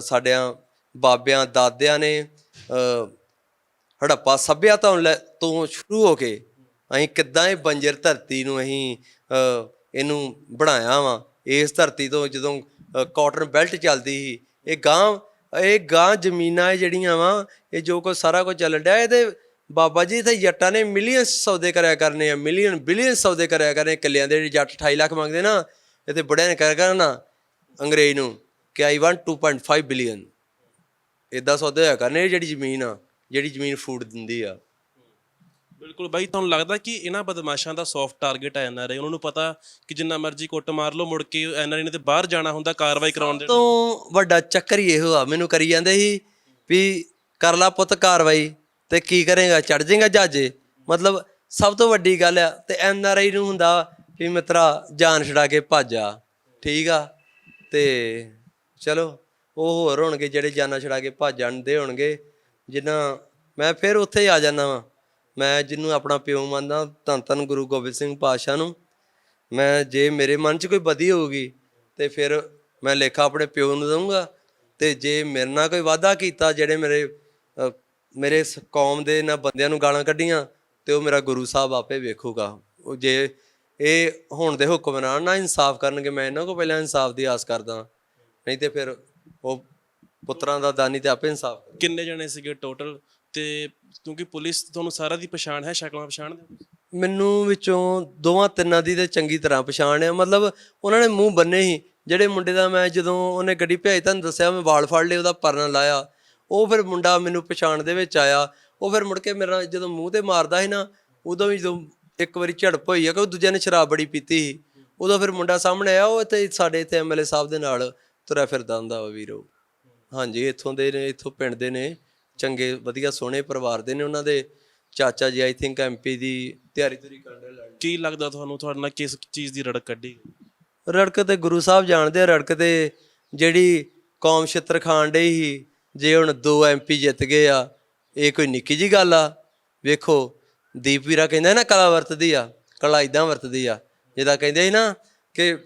ਸਾਡਿਆਂ ਬਾਬਿਆਂ, ਦਾਦਿਆਂ ਨੇ ਹੜੱਪਾ ਸੱਭਿਅਤਾ ਤੋਂ ਲੈ- ਤੋਂ ਸ਼ੁਰੂ ਹੋ ਕੇ ਅਸੀਂ ਕਿੱਦਾਂ ਇਹ ਬੰਜਰ ਧਰਤੀ ਨੂੰ ਅਸੀਂ ਇਹਨੂੰ ਬਣਾਇਆ ਵਾ। ਇਸ ਧਰਤੀ ਤੋਂ ਜਦੋਂ ਕਾਟਨ ਬੈਲਟ ਚੱਲਦੀ ਸੀ, ਇਹ ਗਾਂ ਇਹ ਗਾਂ ਜ਼ਮੀਨਾਂ ਇਹ ਜਿਹੜੀਆਂ ਵਾ, ਇਹ ਜੋ ਕੁਝ ਸਾਰਾ ਕੁਝ ਚੱਲਣ ਡਿਆ, ਇਹਦੇ ਬਾਬਾ ਜੀ ਇੱਥੇ ਜੱਟਾਂ ਨੇ ਮਿਲੀਅਨਸ ਸੌਦੇ ਕਰਿਆ ਕਰਨੇ ਆ ਮਿਲੀਅਨ ਬਿਲੀਅਨ ਸੌਦੇ ਕਰਿਆ ਕਰਨੇ ਇਕੱਲਿਆਂ ਦੇ ਜੱਟ 28 ਲੱਖ ਮੰਗਦੇ ਨਾ ਇੱਥੇ ਬੜਿਆਂ ਨੇ ਕਰ ਕਰਨਾ ਅੰਗਰੇਜ਼ ਨੂੰ ਕਿ ਆਈ ਵਾਂਟ 2.5 ਬਿਲੀਅਨ ਇਦਾਂ ਸੌਦੇ ਹੋਇਆ ਕਰਨੇ ਜਿਹੜੀ ਜ਼ਮੀਨ ਆ ਜਿਹੜੀ ਜ਼ਮੀਨ ਫੂਡ ਦਿੰਦੀ ਆ। ਬਿਲਕੁਲ ਬਾਈ ਤੁਹਾਨੂੰ ਲੱਗਦਾ ਕਿ ਇਹਨਾਂ ਬਦਮਾਸ਼ਾਂ ਦਾ ਸੌਫਟ ਟਾਰਗੇਟ ਹੈ ਐਨਆਰਆਈ ਉਹਨਾਂ ਨੂੰ ਪਤਾ ਕਿ ਜਿੰਨਾ ਮਰਜ਼ੀ ਕੁੱਟ ਮਾਰ ਲਓ ਮੁੜ ਕੇ ਐਨਆਰਆਈ ਨੇ ਤੇ ਬਾਹਰ ਜਾਣਾ ਹੁੰਦਾ ਕਾਰਵਾਈ ਕਰਾਉਣ ਦੇ ਤੋਂ ਵੱਡਾ ਚੱਕਰ ਹੀ ਇਹੋ ਆ ਮੈਨੂੰ ਕਰੀ ਜਾਂਦੇ ਸੀ ਵੀ ਕਰ ਲਾ ਪੁੱਤ ਕਾਰਵਾਈ। ਤੇ ਕੀ ਕਰੇਗਾ? ਚੜ ਜਾਏਗਾ ਜਹਾਜੇ? ਮਤਲਬ ਸਭ ਤੋਂ ਵੱਡੀ ਗੱਲ ਆ, ਤੇ ਐਨ ਆਰ ਆਈ ਨੂੰ ਹੁੰਦਾ ਵੀ ਮਿੱਤਰਾ, ਜਾਨ ਛਡਾ ਕੇ ਭੱਜ। ਠੀਕ ਆ? ਤੇ ਚਲੋ, ਉਹ ਹੋਰ ਹੋਣਗੇ ਜਿਹੜੇ ਜਾਨਾਂ ਛਡਾ ਕੇ ਭੱਜ ਦੇ ਹੋਣਗੇ ਜਿਨ੍ਹਾਂ ਮੈਂ ਫਿਰ ਉੱਥੇ ਆ ਜਾਂਦਾ ਵਾਂ। ਮੈਂ ਜਿਹਨੂੰ ਆਪਣਾ ਪਿਓ ਮੰਨਦਾ, ਧੰਨ ਧੰਨ ਗੁਰੂ ਗੋਬਿੰਦ ਸਿੰਘ ਪਾਤਸ਼ਾਹ ਨੂੰ। ਮੈਂ ਜੇ ਮੇਰੇ ਮਨ 'ਚ ਕੋਈ ਬਦੀ ਹੋਊਗੀ, ਤੇ ਫਿਰ ਮੈਂ ਲੇਖਾ ਆਪਣੇ ਪਿਓ ਨੂੰ ਦਊਂਗਾ, ਤੇ ਜੇ ਮੇਰੇ ਨਾਲ ਕੋਈ ਵਾਅਦਾ ਕੀਤਾ, ਜਿਹੜੇ ਮੇਰੇ ਮੇਰੇ ਸ- ਕੌਮ ਦੇ ਨਾ ਬੰਦਿਆਂ ਨੂੰ ਗਾਲਾਂ ਕੱਢੀਆਂ ਤੇ ਉਹ ਮੇਰਾ ਗੁਰੂ ਸਾਹਿਬ ਆਪੇ ਵੇਖੂਗਾ। ਉਹ ਜੇ ਇਹ ਹੁਣ ਦੇ ਹੁਕਮਰਾਨ ਨਾ ਇਨਸਾਫ ਕਰਨਗੇ ਮੈਂ ਇਹਨਾਂ ਕੋਲ ਪਹਿਲਾਂ ਇਨਸਾਫ ਦੀ ਆਸ ਕਰਦਾ। ਨਹੀਂ ਤੇ ਫਿਰ ਉਹ ਪੁੱਤਰਾਂ ਦਾ ਦਾਨੀ ਤੇ ਆਪੇ ਇਨਸਾਫ ਕਰੂ। ਕਿੰਨੇ ਜਣੇ ਸੀਗੇ ਟੋਟਲ ਤੇ ਕਿਉਂਕਿ ਪੁਲਿਸ ਤੁਹਾਨੂੰ ਸਾਰਾ ਦੀ ਪਛਾਣ ਹੈ ਸ਼ਕਲਾਂ ਪਛਾਣਦੇ ਹੋ? ਮੈਨੂੰ ਵਿੱਚੋਂ ਦੋਵਾਂ ਤਿੰਨਾਂ ਦੀ ਤੇ ਚੰਗੀ ਤਰ੍ਹਾਂ ਪਛਾਣ ਹੈ। ਮਤਲਬ ਉਹਨਾਂ ਨੇ ਮੂੰਹ ਬੰਨੇ ਸੀ। ਜਿਹੜੇ ਮੁੰਡੇ ਦਾ ਮੈਂ ਜਦੋਂ ਉਹਨੇ ਗੱਡੀ ਭੇਜ ਤੁਹਾਨੂੰ ਦੱਸਿਆ ਮੈਂ ਵਾਲ ਫੜ ਲਏ ਉਹਦਾ ਪਰਨਾ ਲਾਇਆ। ਉਹ ਫਿਰ ਮੁੰਡਾ ਮੈਨੂੰ ਪਛਾਣ ਦੇ ਵਿੱਚ ਆਇਆ। ਉਹ ਫਿਰ ਮੁੜ ਕੇ ਮੇਰਾ ਜਦੋਂ ਮੂੰਹ ਤੇ ਮਾਰਦਾ ਸੀ ਨਾ ਉਦੋਂ ਵੀ ਜਦੋਂ ਇੱਕ ਵਾਰੀ ਝੜਪ ਹੋਈ ਆ ਕਿ ਉਹ ਦੂਜੇ ਨੇ ਸ਼ਰਾਬ ਬੜੀ ਪੀਤੀ ਸੀ। ਉਦੋਂ ਫਿਰ ਮੁੰਡਾ ਸਾਹਮਣੇ ਆਇਆ ਉਹ ਇੱਥੇ ਸਾਡੇ ਇੱਥੇ ਐਮਐਲਏ ਸਾਹਿਬ ਦੇ ਨਾਲ ਤੁਰਿਆ ਫਿਰਦਾ ਹੁੰਦਾ ਵਾ ਵੀਰੋ। ਹਾਂਜੀ ਇੱਥੋਂ ਦੇ ਨੇ ਇੱਥੋਂ ਪਿੰਡ ਦੇ ਨੇ। ਚੰਗੇ ਵਧੀਆ ਸੋਹਣੇ ਪਰਿਵਾਰ ਦੇ ਨੇ ਉਹਨਾਂ ਦੇ। ਚਾਚਾ ਜੀ ਆਈ ਥਿੰਕ ਐਮਪੀ ਦੀ ਤਿਆਰੀ ਤੁਰੀ ਕਰਨ ਦੇ ਲੜ ਕੀ ਲੱਗਦਾ ਤੁਹਾਨੂੰ ਤੁਹਾਡੇ ਨਾਲ ਕਿਸ ਚੀਜ਼ ਦੀ ਰੜਕ ਕੱਢੀ? ਰੜਕ ਤੇ ਗੁਰੂ ਸਾਹਿਬ ਜਾਣਦੇ ਆ ਰੜਕ ਤੇ ਜਿਹੜੀ ਕੌਮ ਛਿੱਤਰ ਖਾਣ ਡਈ ਸੀ ਜੇ ਹੁਣ ਦੋ ਐਮਪੀ ਜਿੱਤ ਗਏ ਆ, ਇਹ ਕੋਈ ਨਿੱਕੀ ਜੀ ਗੱਲ ਆ? ਵੇਖੋ, ਦੀਪ ਵੀਰਾ ਕਹਿੰਦਾ ਨਾ ਕਲਾ ਵਰਤਦੀ ਆ, ਕਲਾ ਇਦਾਂ ਵਰਤਦੀ ਆ। ਜਿਹਦਾ ਕਹਿੰਦੇ ਸੀ ਨਾ ਕਿ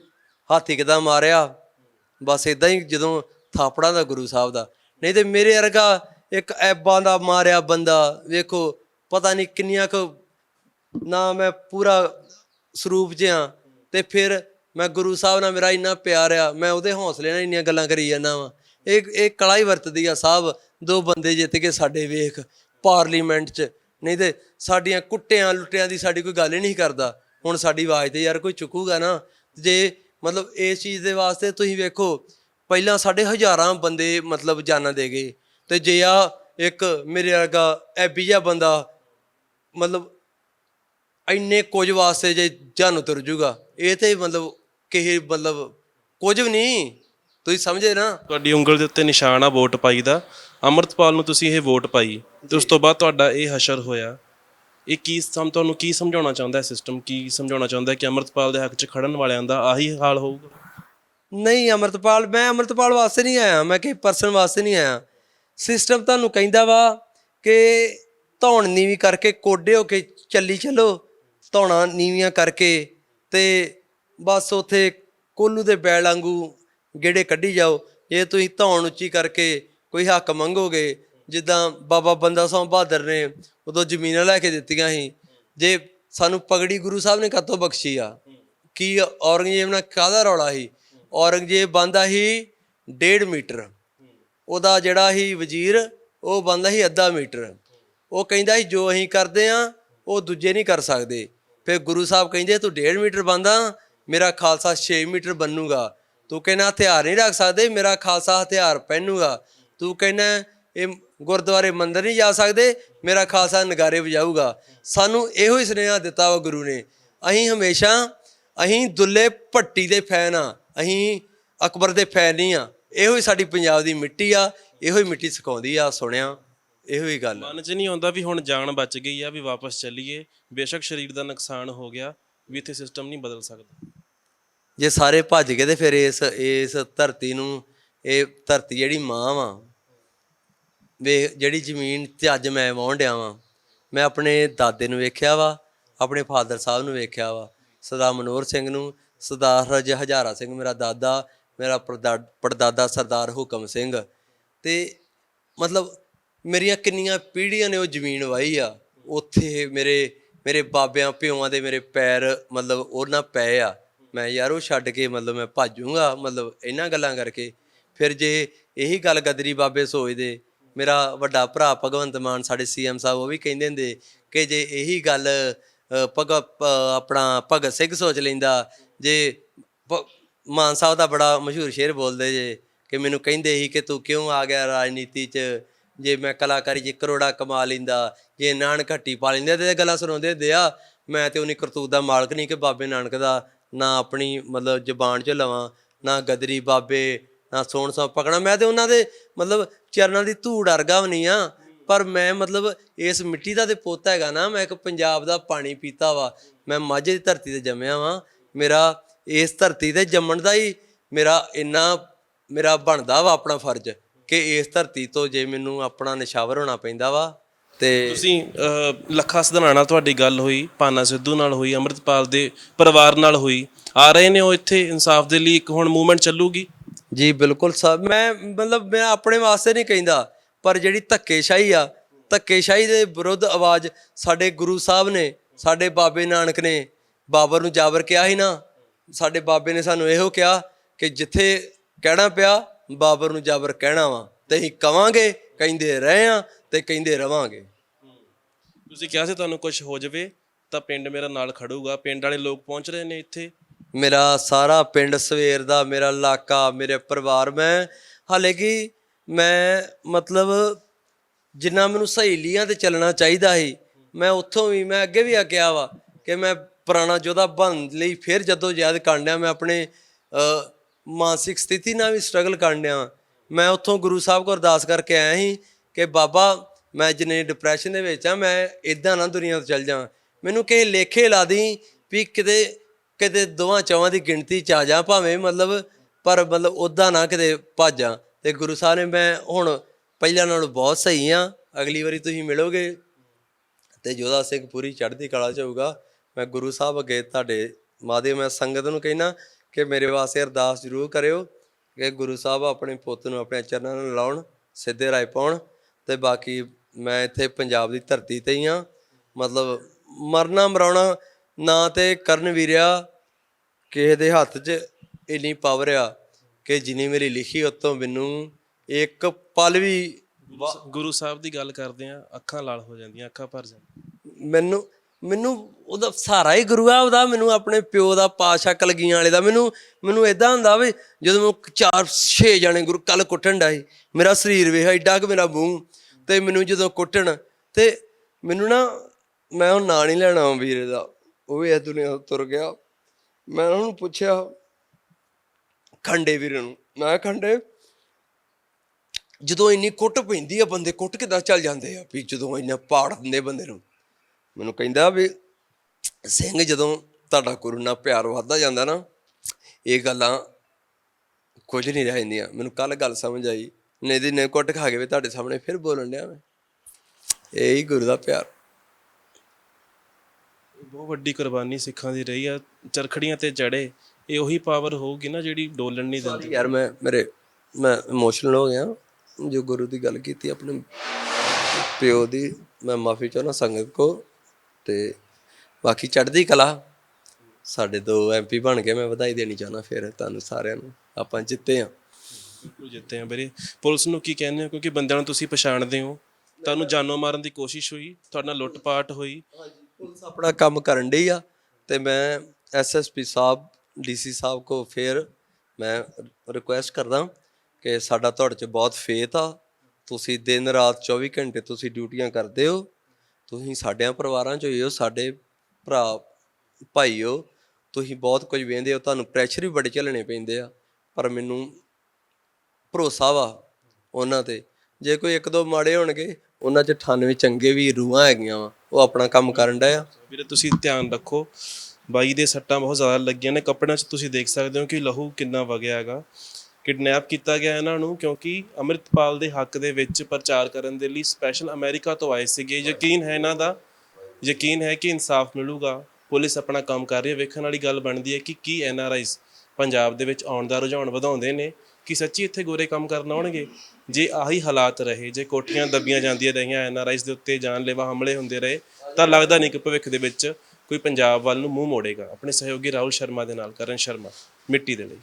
ਹਾਥੀ ਕਿਦਾਂ ਮਾਰਿਆ, ਬਸ ਇਦਾਂ ਹੀ ਜਦੋਂ ਥਾਪੜਾ ਦਾ ਗੁਰੂ ਸਾਹਿਬ ਦਾ। ਨਹੀਂ ਤੇ ਮੇਰੇ ਵਰਗਾ ਇੱਕ ਐਬਾਂ ਦਾ ਮਾਰਿਆ ਬੰਦਾ, ਵੇਖੋ, ਪਤਾ ਨਹੀਂ ਕਿੰਨੀਆਂ ਕੁ ਨਾ ਮੈਂ ਪੂਰਾ ਸਰੂਪ ਜਿਹਾ, ਤੇ ਫਿਰ ਮੈਂ ਗੁਰੂ ਸਾਹਿਬ ਨਾਲ ਮੇਰਾ ਇੰਨਾ ਪਿਆਰ ਆ, ਮੈਂ ਉਹਦੇ ਹੌਸਲੇ ਨਾਲ ਇੰਨੀਆਂ ਗੱਲਾਂ ਕਰੀ ਜਾਂਦਾ ਵਾਂ। ਇਹ ਇਹ ਕਲਾ ਹੀ ਵਰਤਦੀ ਆ ਸਾਹਿਬ ਦੋ ਬੰਦੇ ਜਿੱਤ ਕੇ ਸਾਡੇ ਵੇਖ, ਪਾਰਲੀਮੈਂਟ 'ਚ। ਨਹੀਂ ਤੇ ਸਾਡੀਆਂ ਕੁੱਟਿਆਂ ਲੁੱਟਿਆਂ ਦੀ ਸਾਡੀ ਕੋਈ ਗੱਲ ਹੀ ਨਹੀਂ ਕਰਦਾ। ਹੁਣ ਸਾਡੀ ਆਵਾਜ਼ ਤੇ ਯਾਰ ਕੋਈ ਚੁੱਕੂਗਾ ਨਾ। ਜੇ ਮਤਲਬ ਇਸ ਚੀਜ਼ ਦੇ ਵਾਸਤੇ ਤੁਸੀਂ ਵੇਖੋ, ਪਹਿਲਾਂ ਸਾਡੇ ਹਜ਼ਾਰਾਂ ਬੰਦੇ ਮਤਲਬ ਜਾਨਾਂ ਦੇ ਗਏ। ਤੇ ਜੇ ਆ ਇੱਕ ਮੇਰੇ ਵਰਗਾ ਐਬੀ ਜਿਹਾ ਬੰਦਾ, ਮਤਲਬ ਇੰਨੇ ਕੁਝ ਵਾਸਤੇ ਜੇ ਜਾਨ ਤੁਰ ਜੂਗਾ। ਇਹ ਤੇ ਮਤਲਬ ਕਿਸੇ ਮਤਲਬ ਕੁਝ ਵੀ ਨਹੀਂ। ਤੁਸੀਂ ਸਮਝੇ ਨਾ? ਤੁਹਾਡੀ ਉਂਗਲ ਦੇ ਉੱਤੇ ਨਿਸ਼ਾਨ ਆ ਵੋਟ ਪਾਈ ਦਾ। ਅਮਰਤਪਾਲ ਨੂੰ ਤੁਸੀਂ ਇਹ ਵੋਟ ਪਾਈ। ਤੇ ਉਸ ਤੋਂ ਬਾਅਦ ਤੁਹਾਡਾ ਇਹ ਹਸ਼ਰ ਹੋਇਆ। ਇਹ ਕੀ ਸਮ ਤੁਹਾਨੂੰ ਕੀ ਸਮਝਾਉਣਾ ਚਾਹੁੰਦਾ ਹੈ ਸਿਸਟਮ ਕੀ ਸਮਝਾਉਣਾ ਚਾਹੁੰਦਾ ਹੈ ਕਿ ਅਮਰਤਪਾਲ ਦੇ ਹੱਕ 'ਚ ਖੜਨ ਵਾਲਿਆਂ ਦਾ ਆਹੀ ਹਾਲ ਹੋਊਗਾ? ਨਹੀਂ ਅਮਰਤਪਾਲ ਮੈਂ ਅਮਰਤਪਾਲ ਵਾਸਤੇ ਨਹੀਂ ਆਇਆ। ਮੈਂ ਕਿਸੇ ਪਰਸਨ ਵਾਸਤੇ ਨਹੀਂ ਆਇਆ। ਸਿਸਟਮ ਤੁਹਾਨੂੰ ਕਹਿੰਦਾ ਵਾ ਕਿ ਧੌਣ ਨੀਵੀਂ ਕਰਕੇ ਕੋਡੇ ਹੋ ਕੇ ਚੱਲੀ ਚਲੋ। ਧੌਣਾ ਨੀਵੀਆਂ ਕਰਕੇ ਤੇ ਬਸ ਉਥੇ ਕੋਲੂ ਦੇ ਬੈਲ ਵਾਂਗੂ ਗੇੜੇ ਕੱਢੀ ਜਾਓ। ਜੇ ਤੁਸੀਂ ਧੌਣ ਉੱਚੀ ਕਰਕੇ ਕੋਈ ਹੱਕ ਮੰਗੋਗੇ, ਜਿੱਦਾਂ ਬਾਬਾ ਬੰਦਾ ਸਿੰਘ ਬਹਾਦਰ ਨੇ ਉਦੋਂ ਜ਼ਮੀਨਾਂ ਲੈ ਕੇ ਦਿੱਤੀਆਂ ਸੀ, ਜੇ ਸਾਨੂੰ ਪਗੜੀ ਗੁਰੂ ਸਾਹਿਬ ਨੇ ਕਾਤੋਂ ਬਖਸ਼ੀ ਆ? ਕੀ ਔਰੰਗਜ਼ੇਬ ਨਾਲ ਕਾਹਦਾ ਰੌਲਾ ਸੀ? ਔਰੰਗਜ਼ੇਬ ਬੰਦਾ ਸੀ 1.5 ਮੀਟਰ। ਉਹਦਾ ਜਿਹੜਾ ਸੀ ਵਜ਼ੀਰ, ਉਹ ਬੰਦਾ ਸੀ ਅੱਧਾ ਮੀਟਰ। ਉਹ ਕਹਿੰਦਾ ਸੀ, ਜੋ ਅਸੀਂ ਕਰਦੇ ਆ, ਉਹ ਦੂਜੇ ਨਹੀਂ ਕਰ ਸਕਦੇ। ਫਿਰ ਗੁਰੂ ਸਾਹਿਬ ਕਹਿੰਦੇ, ਤੂੰ 1.5 ਮੀਟਰ ਬੰਦਾ, ਮੇਰਾ ਖਾਲਸਾ 6 ਮੀਟਰ ਬਣੂਗਾ ਤੂੰ ਕਹਿੰਦਾ ਹਥਿਆਰ ਨਹੀਂ ਰੱਖ ਸਕਦੇ, ਮੇਰਾ ਖਾਲਸਾ ਹਥਿਆਰ ਪਹਿਨੂਗਾ। ਤੂੰ ਕਹਿੰਦਾ ਇਹ ਗੁਰਦੁਆਰੇ ਮੰਦਰ ਨਹੀਂ ਜਾ ਸਕਦੇ, ਮੇਰਾ ਖਾਲਸਾ ਨਗਾਰੇ ਵਜਾਊਗਾ। ਸਾਨੂੰ ਇਹੋ ਹੀ ਸੁਨੇਹਾ ਦਿੱਤਾ ਵਾ ਗੁਰੂ ਨੇ। ਅਸੀਂ ਹਮੇਸ਼ਾ, ਅਸੀਂ ਦੁੱਲੇ ਭੱਟੀ ਦੇ ਫੈਨ ਆ, ਅਸੀਂ ਅਕਬਰ ਦੇ ਫੈਨ ਨਹੀਂ ਆ। ਇਹੋ ਹੀ ਸਾਡੀ ਪੰਜਾਬ ਦੀ ਮਿੱਟੀ ਆ, ਇਹੋ ਹੀ ਮਿੱਟੀ ਸਿਖਾਉਂਦੀ ਆ, ਸੁਣਿਆ, ਇਹੋ ਹੀ ਗੱਲ ਮਨ 'ਚ ਨਹੀਂ ਆਉਂਦਾ ਵੀ ਹੁਣ ਜਾਨ ਬਚ ਗਈ ਆ, ਵੀ ਵਾਪਸ ਚੱਲੀਏ। ਬੇਸ਼ੱਕ ਸਰੀਰ ਦਾ ਨੁਕਸਾਨ ਹੋ ਗਿਆ, ਵੀ ਇੱਥੇ ਸਿਸਟਮ ਨਹੀਂ ਬਦਲ ਸਕਦਾ। ਜੇ ਸਾਰੇ ਭੱਜ ਗਏ ਤੇ ਫਿਰ ਇਸ ਇਸ ਧਰਤੀ ਨੂੰ, ਇਹ ਧਰਤੀ ਜਿਹੜੀ ਮਾਂ ਵਾ। ਵੇ, ਜਿਹੜੀ ਜ਼ਮੀਨ ਤੇ ਅੱਜ ਮੈਂ ਵਾਹੁਣ ਡਿਆ ਵਾਂ। ਮੈਂ ਆਪਣੇ ਦਾਦੇ ਨੂੰ ਵੇਖਿਆ ਵਾ, ਆਪਣੇ ਫਾਦਰ ਸਾਹਿਬ ਨੂੰ ਵੇਖਿਆ ਵਾ। ਸਰਦਾਰ ਮਨੋਹਰ ਸਿੰਘ ਨੂੰ ਸਰਦਾਰ ਰਜ ਹਜ਼ਾਰਾ ਸਿੰਘ, ਮੇਰਾ ਦਾਦਾ, ਮੇਰਾ ਪਰਦਾ- ਪੜਦਾਦਾ ਸਰਦਾਰ ਹੁਕਮ ਸਿੰਘ। ਤੇ ਮਤਲਬ ਮੇਰੀਆਂ ਕਿੰਨੀਆਂ ਪੀੜ੍ਹੀਆਂ ਨੇ ਉਹ ਜ਼ਮੀਨ ਵਾਹੀ ਆ। ਉੱਥੇ ਮੇਰੇ ਮੇਰੇ ਬਾਬਿਆਂ ਪਿਓਆਂ ਦੇ ਮੇਰੇ ਪੈਰ ਮਤਲਬ ਉਹਨਾਂ ਪਏ ਆ। ਮੈਂ ਯਾਰ ਉਹ ਛੱਡ ਕੇ ਮਤਲਬ ਮੈਂ ਭਾਜੂਗਾ, ਮਤਲਬ ਇਹਨਾਂ ਗੱਲਾਂ ਕਰਕੇ। ਫਿਰ ਜੇ ਇਹੀ ਗੱਲ ਗਦਰੀ ਬਾਬੇ ਸੋਚਦੇ ਮੇਰਾ ਵੱਡਾ ਭਰਾ ਭਗਵੰਤ ਮਾਨ ਸਾਡੇ ਸੀਐਮ ਸਾਹਿਬ ਉਹ ਵੀ ਕਹਿੰਦੇ ਹੁੰਦੇ ਕਿ ਜੇ ਇਹੀ ਗੱਲ ਭਗ ਆਪਣਾ ਭਗਤ ਸਿੰਘ ਸੋਚ ਲੈਂਦਾ, ਜੇ ਮਾਨ ਸਾਹਿਬ ਦਾ ਬੜਾ ਮਸ਼ਹੂਰ ਸ਼ੇਰ ਬੋਲਦੇ ਜੇ ਕਿ ਮੈਨੂੰ ਕਹਿੰਦੇ ਸੀ ਕਿ ਤੂੰ ਕਿਉਂ ਆ ਗਿਆ ਰਾਜਨੀਤੀ 'ਚ? ਜੇ ਮੈਂ ਕਲਾਕਾਰੀ 'ਚ ਕਰੋੜਾ ਕਮਾ ਲੈਂਦਾ, ਜੇ ਨਾਨਕ ਹੱਟੀ ਪਾ ਲੈਂਦਾ, ਤੇ ਗੱਲਾਂ ਸੁਣਾਉਂਦੇ ਹੁੰਦੇ ਆ। ਮੈਂ ਤੇ ਉਹਨੀ ਕਰਤੂਤ ਦਾ ਮਾਲਕ ਨਹੀਂ ਕਿ ਬਾਬੇ ਨਾਨਕ ਦਾ ਨਾ ਆਪਣੀ ਮਤਲਬ ਜ਼ਬਾਨ 'ਚ ਲਵਾਂ, ਨਾ ਗਦਰੀ ਬਾਬੇ, ਨਾ ਸੋਣ ਸੌ ਪਕਣਾ ਮੈਂ ਤੇ ਉਹਨਾਂ ਦੇ ਮਤਲਬ ਚਰਨਾਂ ਦੀ ਧੂੜ ਅਰਗਾ ਵੀ ਨਹੀਂ ਆ ਪਰ ਮੈਂ ਮਤਲਬ ਇਸ ਮਿੱਟੀ ਦਾ ਤੇ ਪੁੱਤ ਹੈਗਾ ਨਾ, ਮੈਂ ਇੱਕ ਪੰਜਾਬ ਦਾ ਪਾਣੀ ਪੀਤਾ ਵਾ। ਮੈਂ ਮਾਝੇ ਦੀ ਧਰਤੀ ਤੇ ਜੰਮਿਆ ਵਾਂ। ਮੇਰਾ ਇਸ ਧਰਤੀ ਤੇ ਜੰਮਣ ਦਾ ਹੀ ਮੇਰਾ ਇੰਨਾ ਮੇਰਾ ਬਣਦਾ ਵਾ ਆਪਣਾ ਫਰਜ਼ ਕਿ ਇਸ ਧਰਤੀ ਤੋਂ ਜੇ ਮੈਨੂੰ ਆਪਣਾ ਨਿਸ਼ਾਵਰ ਹੋਣਾ ਪੈਂਦਾ ਵਾ ਤੇ ਤੁਸੀਂ ਅਹ, ਲੱਖਾ ਸਧਨਾਣਾ ਨਾਲ ਤੁਹਾਡੀ ਗੱਲ ਹੋਈ ਪਾਨਾ ਸਿੱਧੂ ਨਾਲ ਹੋਈ ਅੰਮ੍ਰਿਤਪਾਲ ਦੇ ਪਰਿਵਾਰ ਨਾਲ ਹੋਈ। ਆ ਰਹੇ ਨੇ ਉਹ ਇੱਥੇ ਇਨਸਾਫ ਦੇ ਲਈ ਇੱਕ ਹੁਣ ਮੂਵਮੈਂਟ ਚੱਲੂਗੀ? ਜੀ ਬਿਲਕੁਲ ਸਭ ਮੈਂ ਮਤਲਬ ਮੈਂ ਆਪਣੇ ਵਾਸਤੇ ਨਹੀਂ ਕਹਿੰਦਾ ਪਰ ਜਿਹੜੀ ਧੱਕੇਸ਼ਾਹੀ ਆ ਧੱਕੇਸ਼ਾਹੀ ਦੇ ਵਿਰੁੱਧ ਆਵਾਜ਼ ਸਾਡੇ ਗੁਰੂ ਸਾਹਿਬ ਨੇ ਸਾਡੇ ਬਾਬੇ ਨਾਨਕ ਨੇ ਬਾਬਰ ਨੂੰ ਜਾਬਰ ਕਿਹਾ ਸੀ ਨਾ ਸਾਡੇ ਬਾਬੇ ਨੇ ਸਾਨੂੰ ਇਹੋ ਕਿਹਾ ਕਿ ਜਿੱਥੇ ਕਹਿਣਾ ਪਿਆ ਬਾਬਰ ਨੂੰ ਜਾਬਰ ਕਹਿਣਾ ਵਾ ਤੇ ਅਸੀਂ ਕਵਾਂਗੇ ਕਹਿੰਦੇ ਰਹੇ ਆ ਤੇ ਕਹਿੰਦੇ ਰਵਾਂਗੇ। ਤੁਸੀਂ ਕਿਹਾ ਸੀ ਤੁਹਾਨੂੰ ਕੁਝ ਹੋ ਜਾਵੇ ਤਾਂ ਪਿੰਡ ਮੇਰਾ ਨਾਲ ਖੜੂਗਾ। ਪਿੰਡ ਵਾਲੇ ਲੋਕ ਪਹੁੰਚ ਰਹੇ ਨੇ ਇੱਥੇ। ਮੇਰਾ ਸਾਰਾ ਪਿੰਡ ਸਵੇਰ ਦਾ ਮੇਰਾ ਇਲਾਕਾ ਮੇਰੇ ਪਰਿਵਾਰ ਮੈਂ ਹਾਲੇ ਕਿ ਮੈਂ ਮਤਲਬ ਜਿੰਨਾ ਮੈਨੂੰ ਸਹੇਲੀਆਂ ਤੇ ਚੱਲਣਾ ਚਾਹੀਦਾ ਸੀ ਮੈਂ ਉੱਥੋਂ ਵੀ ਮੈਂ ਅੱਗੇ ਵੀ ਆ ਗਿਆ ਵਾ ਕਿ ਮੈਂ ਪੁਰਾਣਾ ਯੋਧਾ ਬਣਨ ਲਈ ਫਿਰ ਜਦੋਂ ਯਾਦ ਕਾਂਡਿਆ ਮੈਂ ਆਪਣੇ ਅ, ਮਾਨਸਿਕ ਸਥਿਤੀ ਨਾਲ ਵੀ ਸਟਰਗਲ ਕਾਂਡਿਆ ਮੈਂ ਉੱਥੋਂ ਗੁਰੂ ਸਾਹਿਬ ਕੋਲ ਅਰਦਾਸ ਕਰਕੇ ਆਇਆ ਸੀ ਕਿ ਬਾਬਾ ਮੈਂ ਜਿੰਨੇ ਡਿਪਰੈਸ਼ਨ ਦੇ ਵਿੱਚ ਆ, ਮੈਂ ਇਦਾਂ ਨਾ ਦੁਨੀਆ ਤੋਂ ਚੱਲ ਜਾਵਾਂ। ਮੈਨੂੰ ਕਿਸੇ ਲੇਖੇ ਲਾ ਦੀ ਵੀ ਕਿਤੇ ਕਿਤੇ ਦੋਵਾਂ ਚੌਵਾਂ ਦੀ ਗਿਣਤੀ ਚ ਆ ਜਾ, ਭਾਵੇਂ ਮਤਲਬ, ਪਰ ਮਤਲਬ ਉਦਾਂ ਨਾ ਕਿਤੇ ਭਾਜਾਂ। ਤੇ ਗੁਰੂ ਸਾਹਿਬ ਨੇ ਮੈਂ ਹੁਣ ਪਹਿਲਾਂ ਨਾਲੋਂ ਬਹੁਤ ਸਹੀ ਆ। ਅਗਲੀ ਵਾਰੀ ਤੁਸੀਂ ਮਿਲੋਗੇ ਤੇ ਜੋਧਾ ਸਿੰਘ ਪੂਰੀ ਚੜ੍ਹਦੀ ਕਲਾ ਚ ਹੋਊਗਾ। ਮੈਂ ਗੁਰੂ ਸਾਹਿਬ ਅੱਗੇ ਤੁਹਾਡੇ ਮਾਦੇ ਮੈਂ ਸੰਗਤ ਨੂੰ ਕਹਿਣਾ ਕਿ ਮੇਰੇ ਵਾਸਤੇ ਅਰਦਾਸ ਜ਼ਰੂਰ ਕਰਿਓ ਕਿ ਗੁਰੂ ਸਾਹਿਬ ਆਪਣੇ ਪੁੱਤ ਨੂੰ ਆਪਣੇ ਚਰਨਾਂ ਨੂੰ ਲਾਉਣ, ਸਿੱਧੇ ਰਾਹ ਪਾਉਣ ਤੇ ਬਾਕੀ ਮੈਂ ਇੱਥੇ ਪੰਜਾਬ ਦੀ ਧਰਤੀ ਤੇ ਹੀ ਆ ਮਤਲਬ ਮਰਨਾ ਮਰਾਉਣਾ ਨਾ ਤੇ ਕਰਨ ਵੀਰਿਆ ਕਿਸੇ ਦੇ ਹੱਥ 'ਚ ਇੰਨੀ ਪਾਵਰ ਆ ਕਿ ਜਿੰਨੀ ਮੇਰੀ ਲਿਖੀ ਉਤੋਂ ਮੈਨੂੰ ਇੱਕ ਪਲ ਵੀ ਗੁਰੂ ਸਾਹਿਬ ਦੀ ਗੱਲ ਕਰਦੇ ਆ ਅੱਖਾਂ ਲਾਲ ਹੋ ਜਾਂਦੀਆਂ ਅੱਖਾਂ ਭਰ ਜਾਂਦੀਆਂ। ਮੈਨੂੰ ਮੈਨੂੰ ਉਹਦਾ ਸਹਾਰਾ ਹੀ ਗੁਰੂ ਆ ਉਹਦਾ ਮੈਨੂੰ ਆਪਣੇ ਪਿਓ ਦਾ ਪਾਸ਼ਾ ਕਲਗੀਆਂ ਵਾਲੇ ਦਾ ਮੈਨੂੰ ਮੈਨੂੰ ਇਦਾਂ ਹੁੰਦਾ ਵੀ ਜਦੋਂ ਮੈਨੂੰ ਚਾਰ ਛੇ ਜਣੇ ਗੁਰੂ ਕੱਲ ਕੁੱਟਣ ਸੀ ਮੇਰਾ ਸਰੀਰ ਵੇਖ ਐਡਾ ਕਿ ਮੇਰਾ ਮੂੰਹ ਤੇ ਮੈਨੂੰ ਜਦੋਂ ਕੁੱਟਣ ਤੇ ਮੈਨੂੰ ਨਾ, ਮੈਂ ਉਹ ਨਾਂ ਨਹੀਂ ਲੈਣਾ ਉਹ ਵੀਰੇ ਦਾ। ਉਹ ਵੀ ਇਸ ਦੁਨੀਆ ਤੋਂ ਤੁਰ ਗਿਆ। ਮੈਂ ਉਹਨੂੰ ਪੁੱਛਿਆ ਖੰਡੇ ਵੀਰੇ ਨੂੰ। ਮੈਂ ਖੰਡੇ, ਜਦੋਂ ਇੰਨੀ ਕੁੱਟ ਪੈਂਦੀ ਆ ਬੰਦੇ, ਕੁੱਟ ਕਿੱਦਾਂ ਚੱਲ ਜਾਂਦੇ ਆ ਵੀ ਜਦੋਂ ਇੰਨਾ ਪਾੜ ਦਿੰਦੇ ਬੰਦੇ ਨੂੰ? ਮੈਨੂੰ ਕਹਿੰਦਾ ਵੀ, ਸਿੰਘ, ਜਦੋਂ ਤੁਹਾਡਾ ਗੁਰੂ ਨਾਲ ਪਿਆਰ ਵੱਧਦਾ ਜਾਂਦਾ ਨਾ, ਇਹ ਗੱਲਾਂ ਕੁਝ ਨਹੀਂ ਰਹਿ ਜਾਂਦੀਆਂ ਮੈਨੂੰ ਕੱਲ ਗੱਲ ਸਮਝ ਆਈ। ਨੇ ਦੀ ਨੇ ਕੁੱਟ ਖਾ ਕੇ ਵੀ ਤੁਹਾਡੇ ਸਾਹਮਣੇ ਫਿਰ ਬੋਲਣ ਡਿਆ ਮੈਂ। ਇਹ ਹੀ ਗੁਰੂ ਦਾ ਪਿਆਰ। ਬਹੁਤ ਵੱਡੀ ਕੁਰਬਾਨੀ ਸਿੱਖਾਂ ਦੀ ਰਹੀ ਆ ਚਰਖੜੀਆਂ ਤੇ ਚੜੇ ਇਹ ਉਹੀ ਪਾਵਰ ਹੋਊਗੀ ਨਾ ਜਿਹੜੀ ਡੋਲਣ ਨਹੀਂ ਦਿੰਦੀ। ਯਾਰ ਮੈਂ ਮੇਰੇ ਮੈਂ ਇਮੋਸ਼ਨਲ ਹੋ ਗਿਆ। ਜੋ ਗੁਰੂ ਦੀ ਗੱਲ ਕੀਤੀ ਆਪਣੇ ਪਿਓ ਦੀ ਮੈਂ ਮਾਫੀ ਚਾਹੁੰਦਾ ਸੰਗਤ ਕੋ ਤੇ ਬਾਕੀ ਚੜ੍ਹਦੀ ਕਲਾ। ਸਾਡੇ ਦੋ ਐਮਪੀ ਬਣ ਗਏ ਮੈਂ ਵਧਾਈ ਦੇਣੀ ਚਾਹੁੰਦਾ ਫਿਰ ਤੁਹਾਨੂੰ ਸਾਰਿਆਂ ਨੂੰ। ਆਪਾਂ ਜਿੱਤੇ ਆ। ਬਿਲਕੁਲ ਜਿੱਤੇ ਆ ਵੀਰੇ। ਪੁਲਿਸ ਨੂੰ ਕੀ ਕਹਿੰਦੇ ਹੋ ਕਿਉਂਕਿ ਬੰਦਿਆਂ ਨੂੰ ਤੁਸੀਂ ਪਛਾਣਦੇ ਹੋ। ਤੁਹਾਨੂੰ ਜਾਨੋਂ ਮਾਰਨ ਦੀ ਕੋਸ਼ਿਸ਼ ਹੋਈ, ਤੁਹਾਡਾ ਨਾਲ ਲੁੱਟ-ਪਾਟ ਹੋਈ। ਪੁਲਿਸ ਆਪਣਾ ਕੰਮ ਕਰਨ ਡਈ ਆ ਤੇ ਮੈਂ ਐਸਐਸਪੀ ਸਾਹਿਬ ਡੀਸੀ ਸਾਹਿਬ ਕੋ ਫਿਰ ਮੈਂ ਰਿਕੁਐਸਟ ਕਰਦਾ ਕਿ ਸਾਡਾ ਤੁਹਾਡੇ 'ਚ ਬਹੁਤ ਫੇਥ ਆ। ਤੁਸੀਂ ਦਿਨ ਰਾਤ 24 ਘੰਟੇ ਤੁਸੀਂ ਡਿਊਟੀਆਂ ਕਰਦੇ ਹੋ। ਤੁਸੀਂ ਸਾਡਿਆਂ ਪਰਿਵਾਰਾਂ 'ਚ ਹੋ ਸਾਡੇ ਭਰਾ, ਭਾਈ ਹੋ। ਤੁਸੀਂ ਬਹੁਤ ਕੁਝ ਵੇਂਦੇ ਹੋ, ਤੁਹਾਨੂੰ ਪ੍ਰੈਸ਼ਰ ਵੀ ਬੜੇ ਝੱਲਣੇ ਪੈਂਦੇ ਆ। ਪਰ ਮੈਨੂੰ ਭਰੋਸਾ ਵਾ ਉਹਨਾਂ ਤੇ। ਜੇ ਕੋਈ ਇੱਕ ਦੋ ਮਾੜੇ ਹੋਣਗੇ, ਉਹਨਾਂ 'ਚ 98 ਚੰਗੇ ਵੀ ਰੂਹਾਂ ਹੈਗੀਆਂ ਵਾ। ਉਹ ਆਪਣਾ ਕੰਮ ਕਰਨ ਡਿਆ ਵੀਰੇ, ਤੁਸੀਂ ਧਿਆਨ ਰੱਖੋ, ਬਾਈ ਦੇ ਸੱਟਾਂ ਬਹੁਤ ਜ਼ਿਆਦਾ ਲੱਗੀਆਂ ਨੇ। ਕੱਪੜਿਆਂ 'ਚ ਤੁਸੀਂ ਦੇਖ ਸਕਦੇ ਹੋ ਕਿ ਲਹੂ ਕਿੰਨਾ ਵਗਿਆ ਹੈਗਾ। ਕਿਡਨੈਪ ਕੀਤਾ ਗਿਆ ਇਹਨਾਂ ਨੂੰ ਕਿਉਂਕਿ ਅੰਮ੍ਰਿਤਪਾਲ ਦੇ ਹੱਕ ਦੇ ਵਿੱਚ ਪ੍ਰਚਾਰ ਕਰਨ ਦੇ ਲਈ ਸਪੈਸ਼ਲ ਅਮਰੀਕਾ ਤੋਂ ਆਏ ਸੀਗੇ। ਯਕੀਨ ਹੈ ਇਹਨਾਂ ਦਾ, ਯਕੀਨ ਹੈ ਕਿ ਇਨਸਾਫ ਮਿਲੂਗਾ। ਪੁਲਿਸ ਆਪਣਾ ਕੰਮ ਕਰ ਰਹੀ ਹੈ। ਵੇਖਣ ਵਾਲੀ ਗੱਲ ਬਣਦੀ ਹੈ ਕਿ ਕੀ ਐਨਆਰਆਈਜ਼ ਪੰਜਾਬ ਦੇ ਵਿੱਚ ਆਉਣ ਦਾ ਰੁਝਾਨ ਵਧਾਉਂਦੇ ਨੇ। ਕਿ ਸੱਚੀ ਇੱਥੇ ਗੋਰੇ ਕੰਮ ਕਰਨ ਆਉਣਗੇ? ਜੇ ਆਹੀ ਹਾਲਾਤ ਰਹੇ, ਜੇ ਕੋਠੀਆਂ ਦੱਬੀਆਂ ਜਾਂਦੀਆਂ ਰਹੀਆਂ, ਐਨ ਆਰ ਐਨਆਰਆਈਜ਼ ਦੇ ਉੱਤੇ ਜਾਨਲੇਵਾ ਹਮਲੇ ਹੁੰਦੇ ਰਹੇ, ਤਾਂ ਲੱਗਦਾ ਨਹੀਂ ਕਿ ਭਵਿੱਖ ਦੇ ਵਿੱਚ ਕੋਈ ਪੰਜਾਬ ਵੱਲ ਨੂੰ ਮੂੰਹ ਮੋੜੇਗਾ। ਆਪਣੇ ਸਹਿਯੋਗੀ ਰਾਹੁਲ ਸ਼ਰਮਾ ਦੇ ਨਾਲ, ਕਰਨ ਸ਼ਰਮਾ, ਮਿੱਟੀ ਦੇ ਲਈ।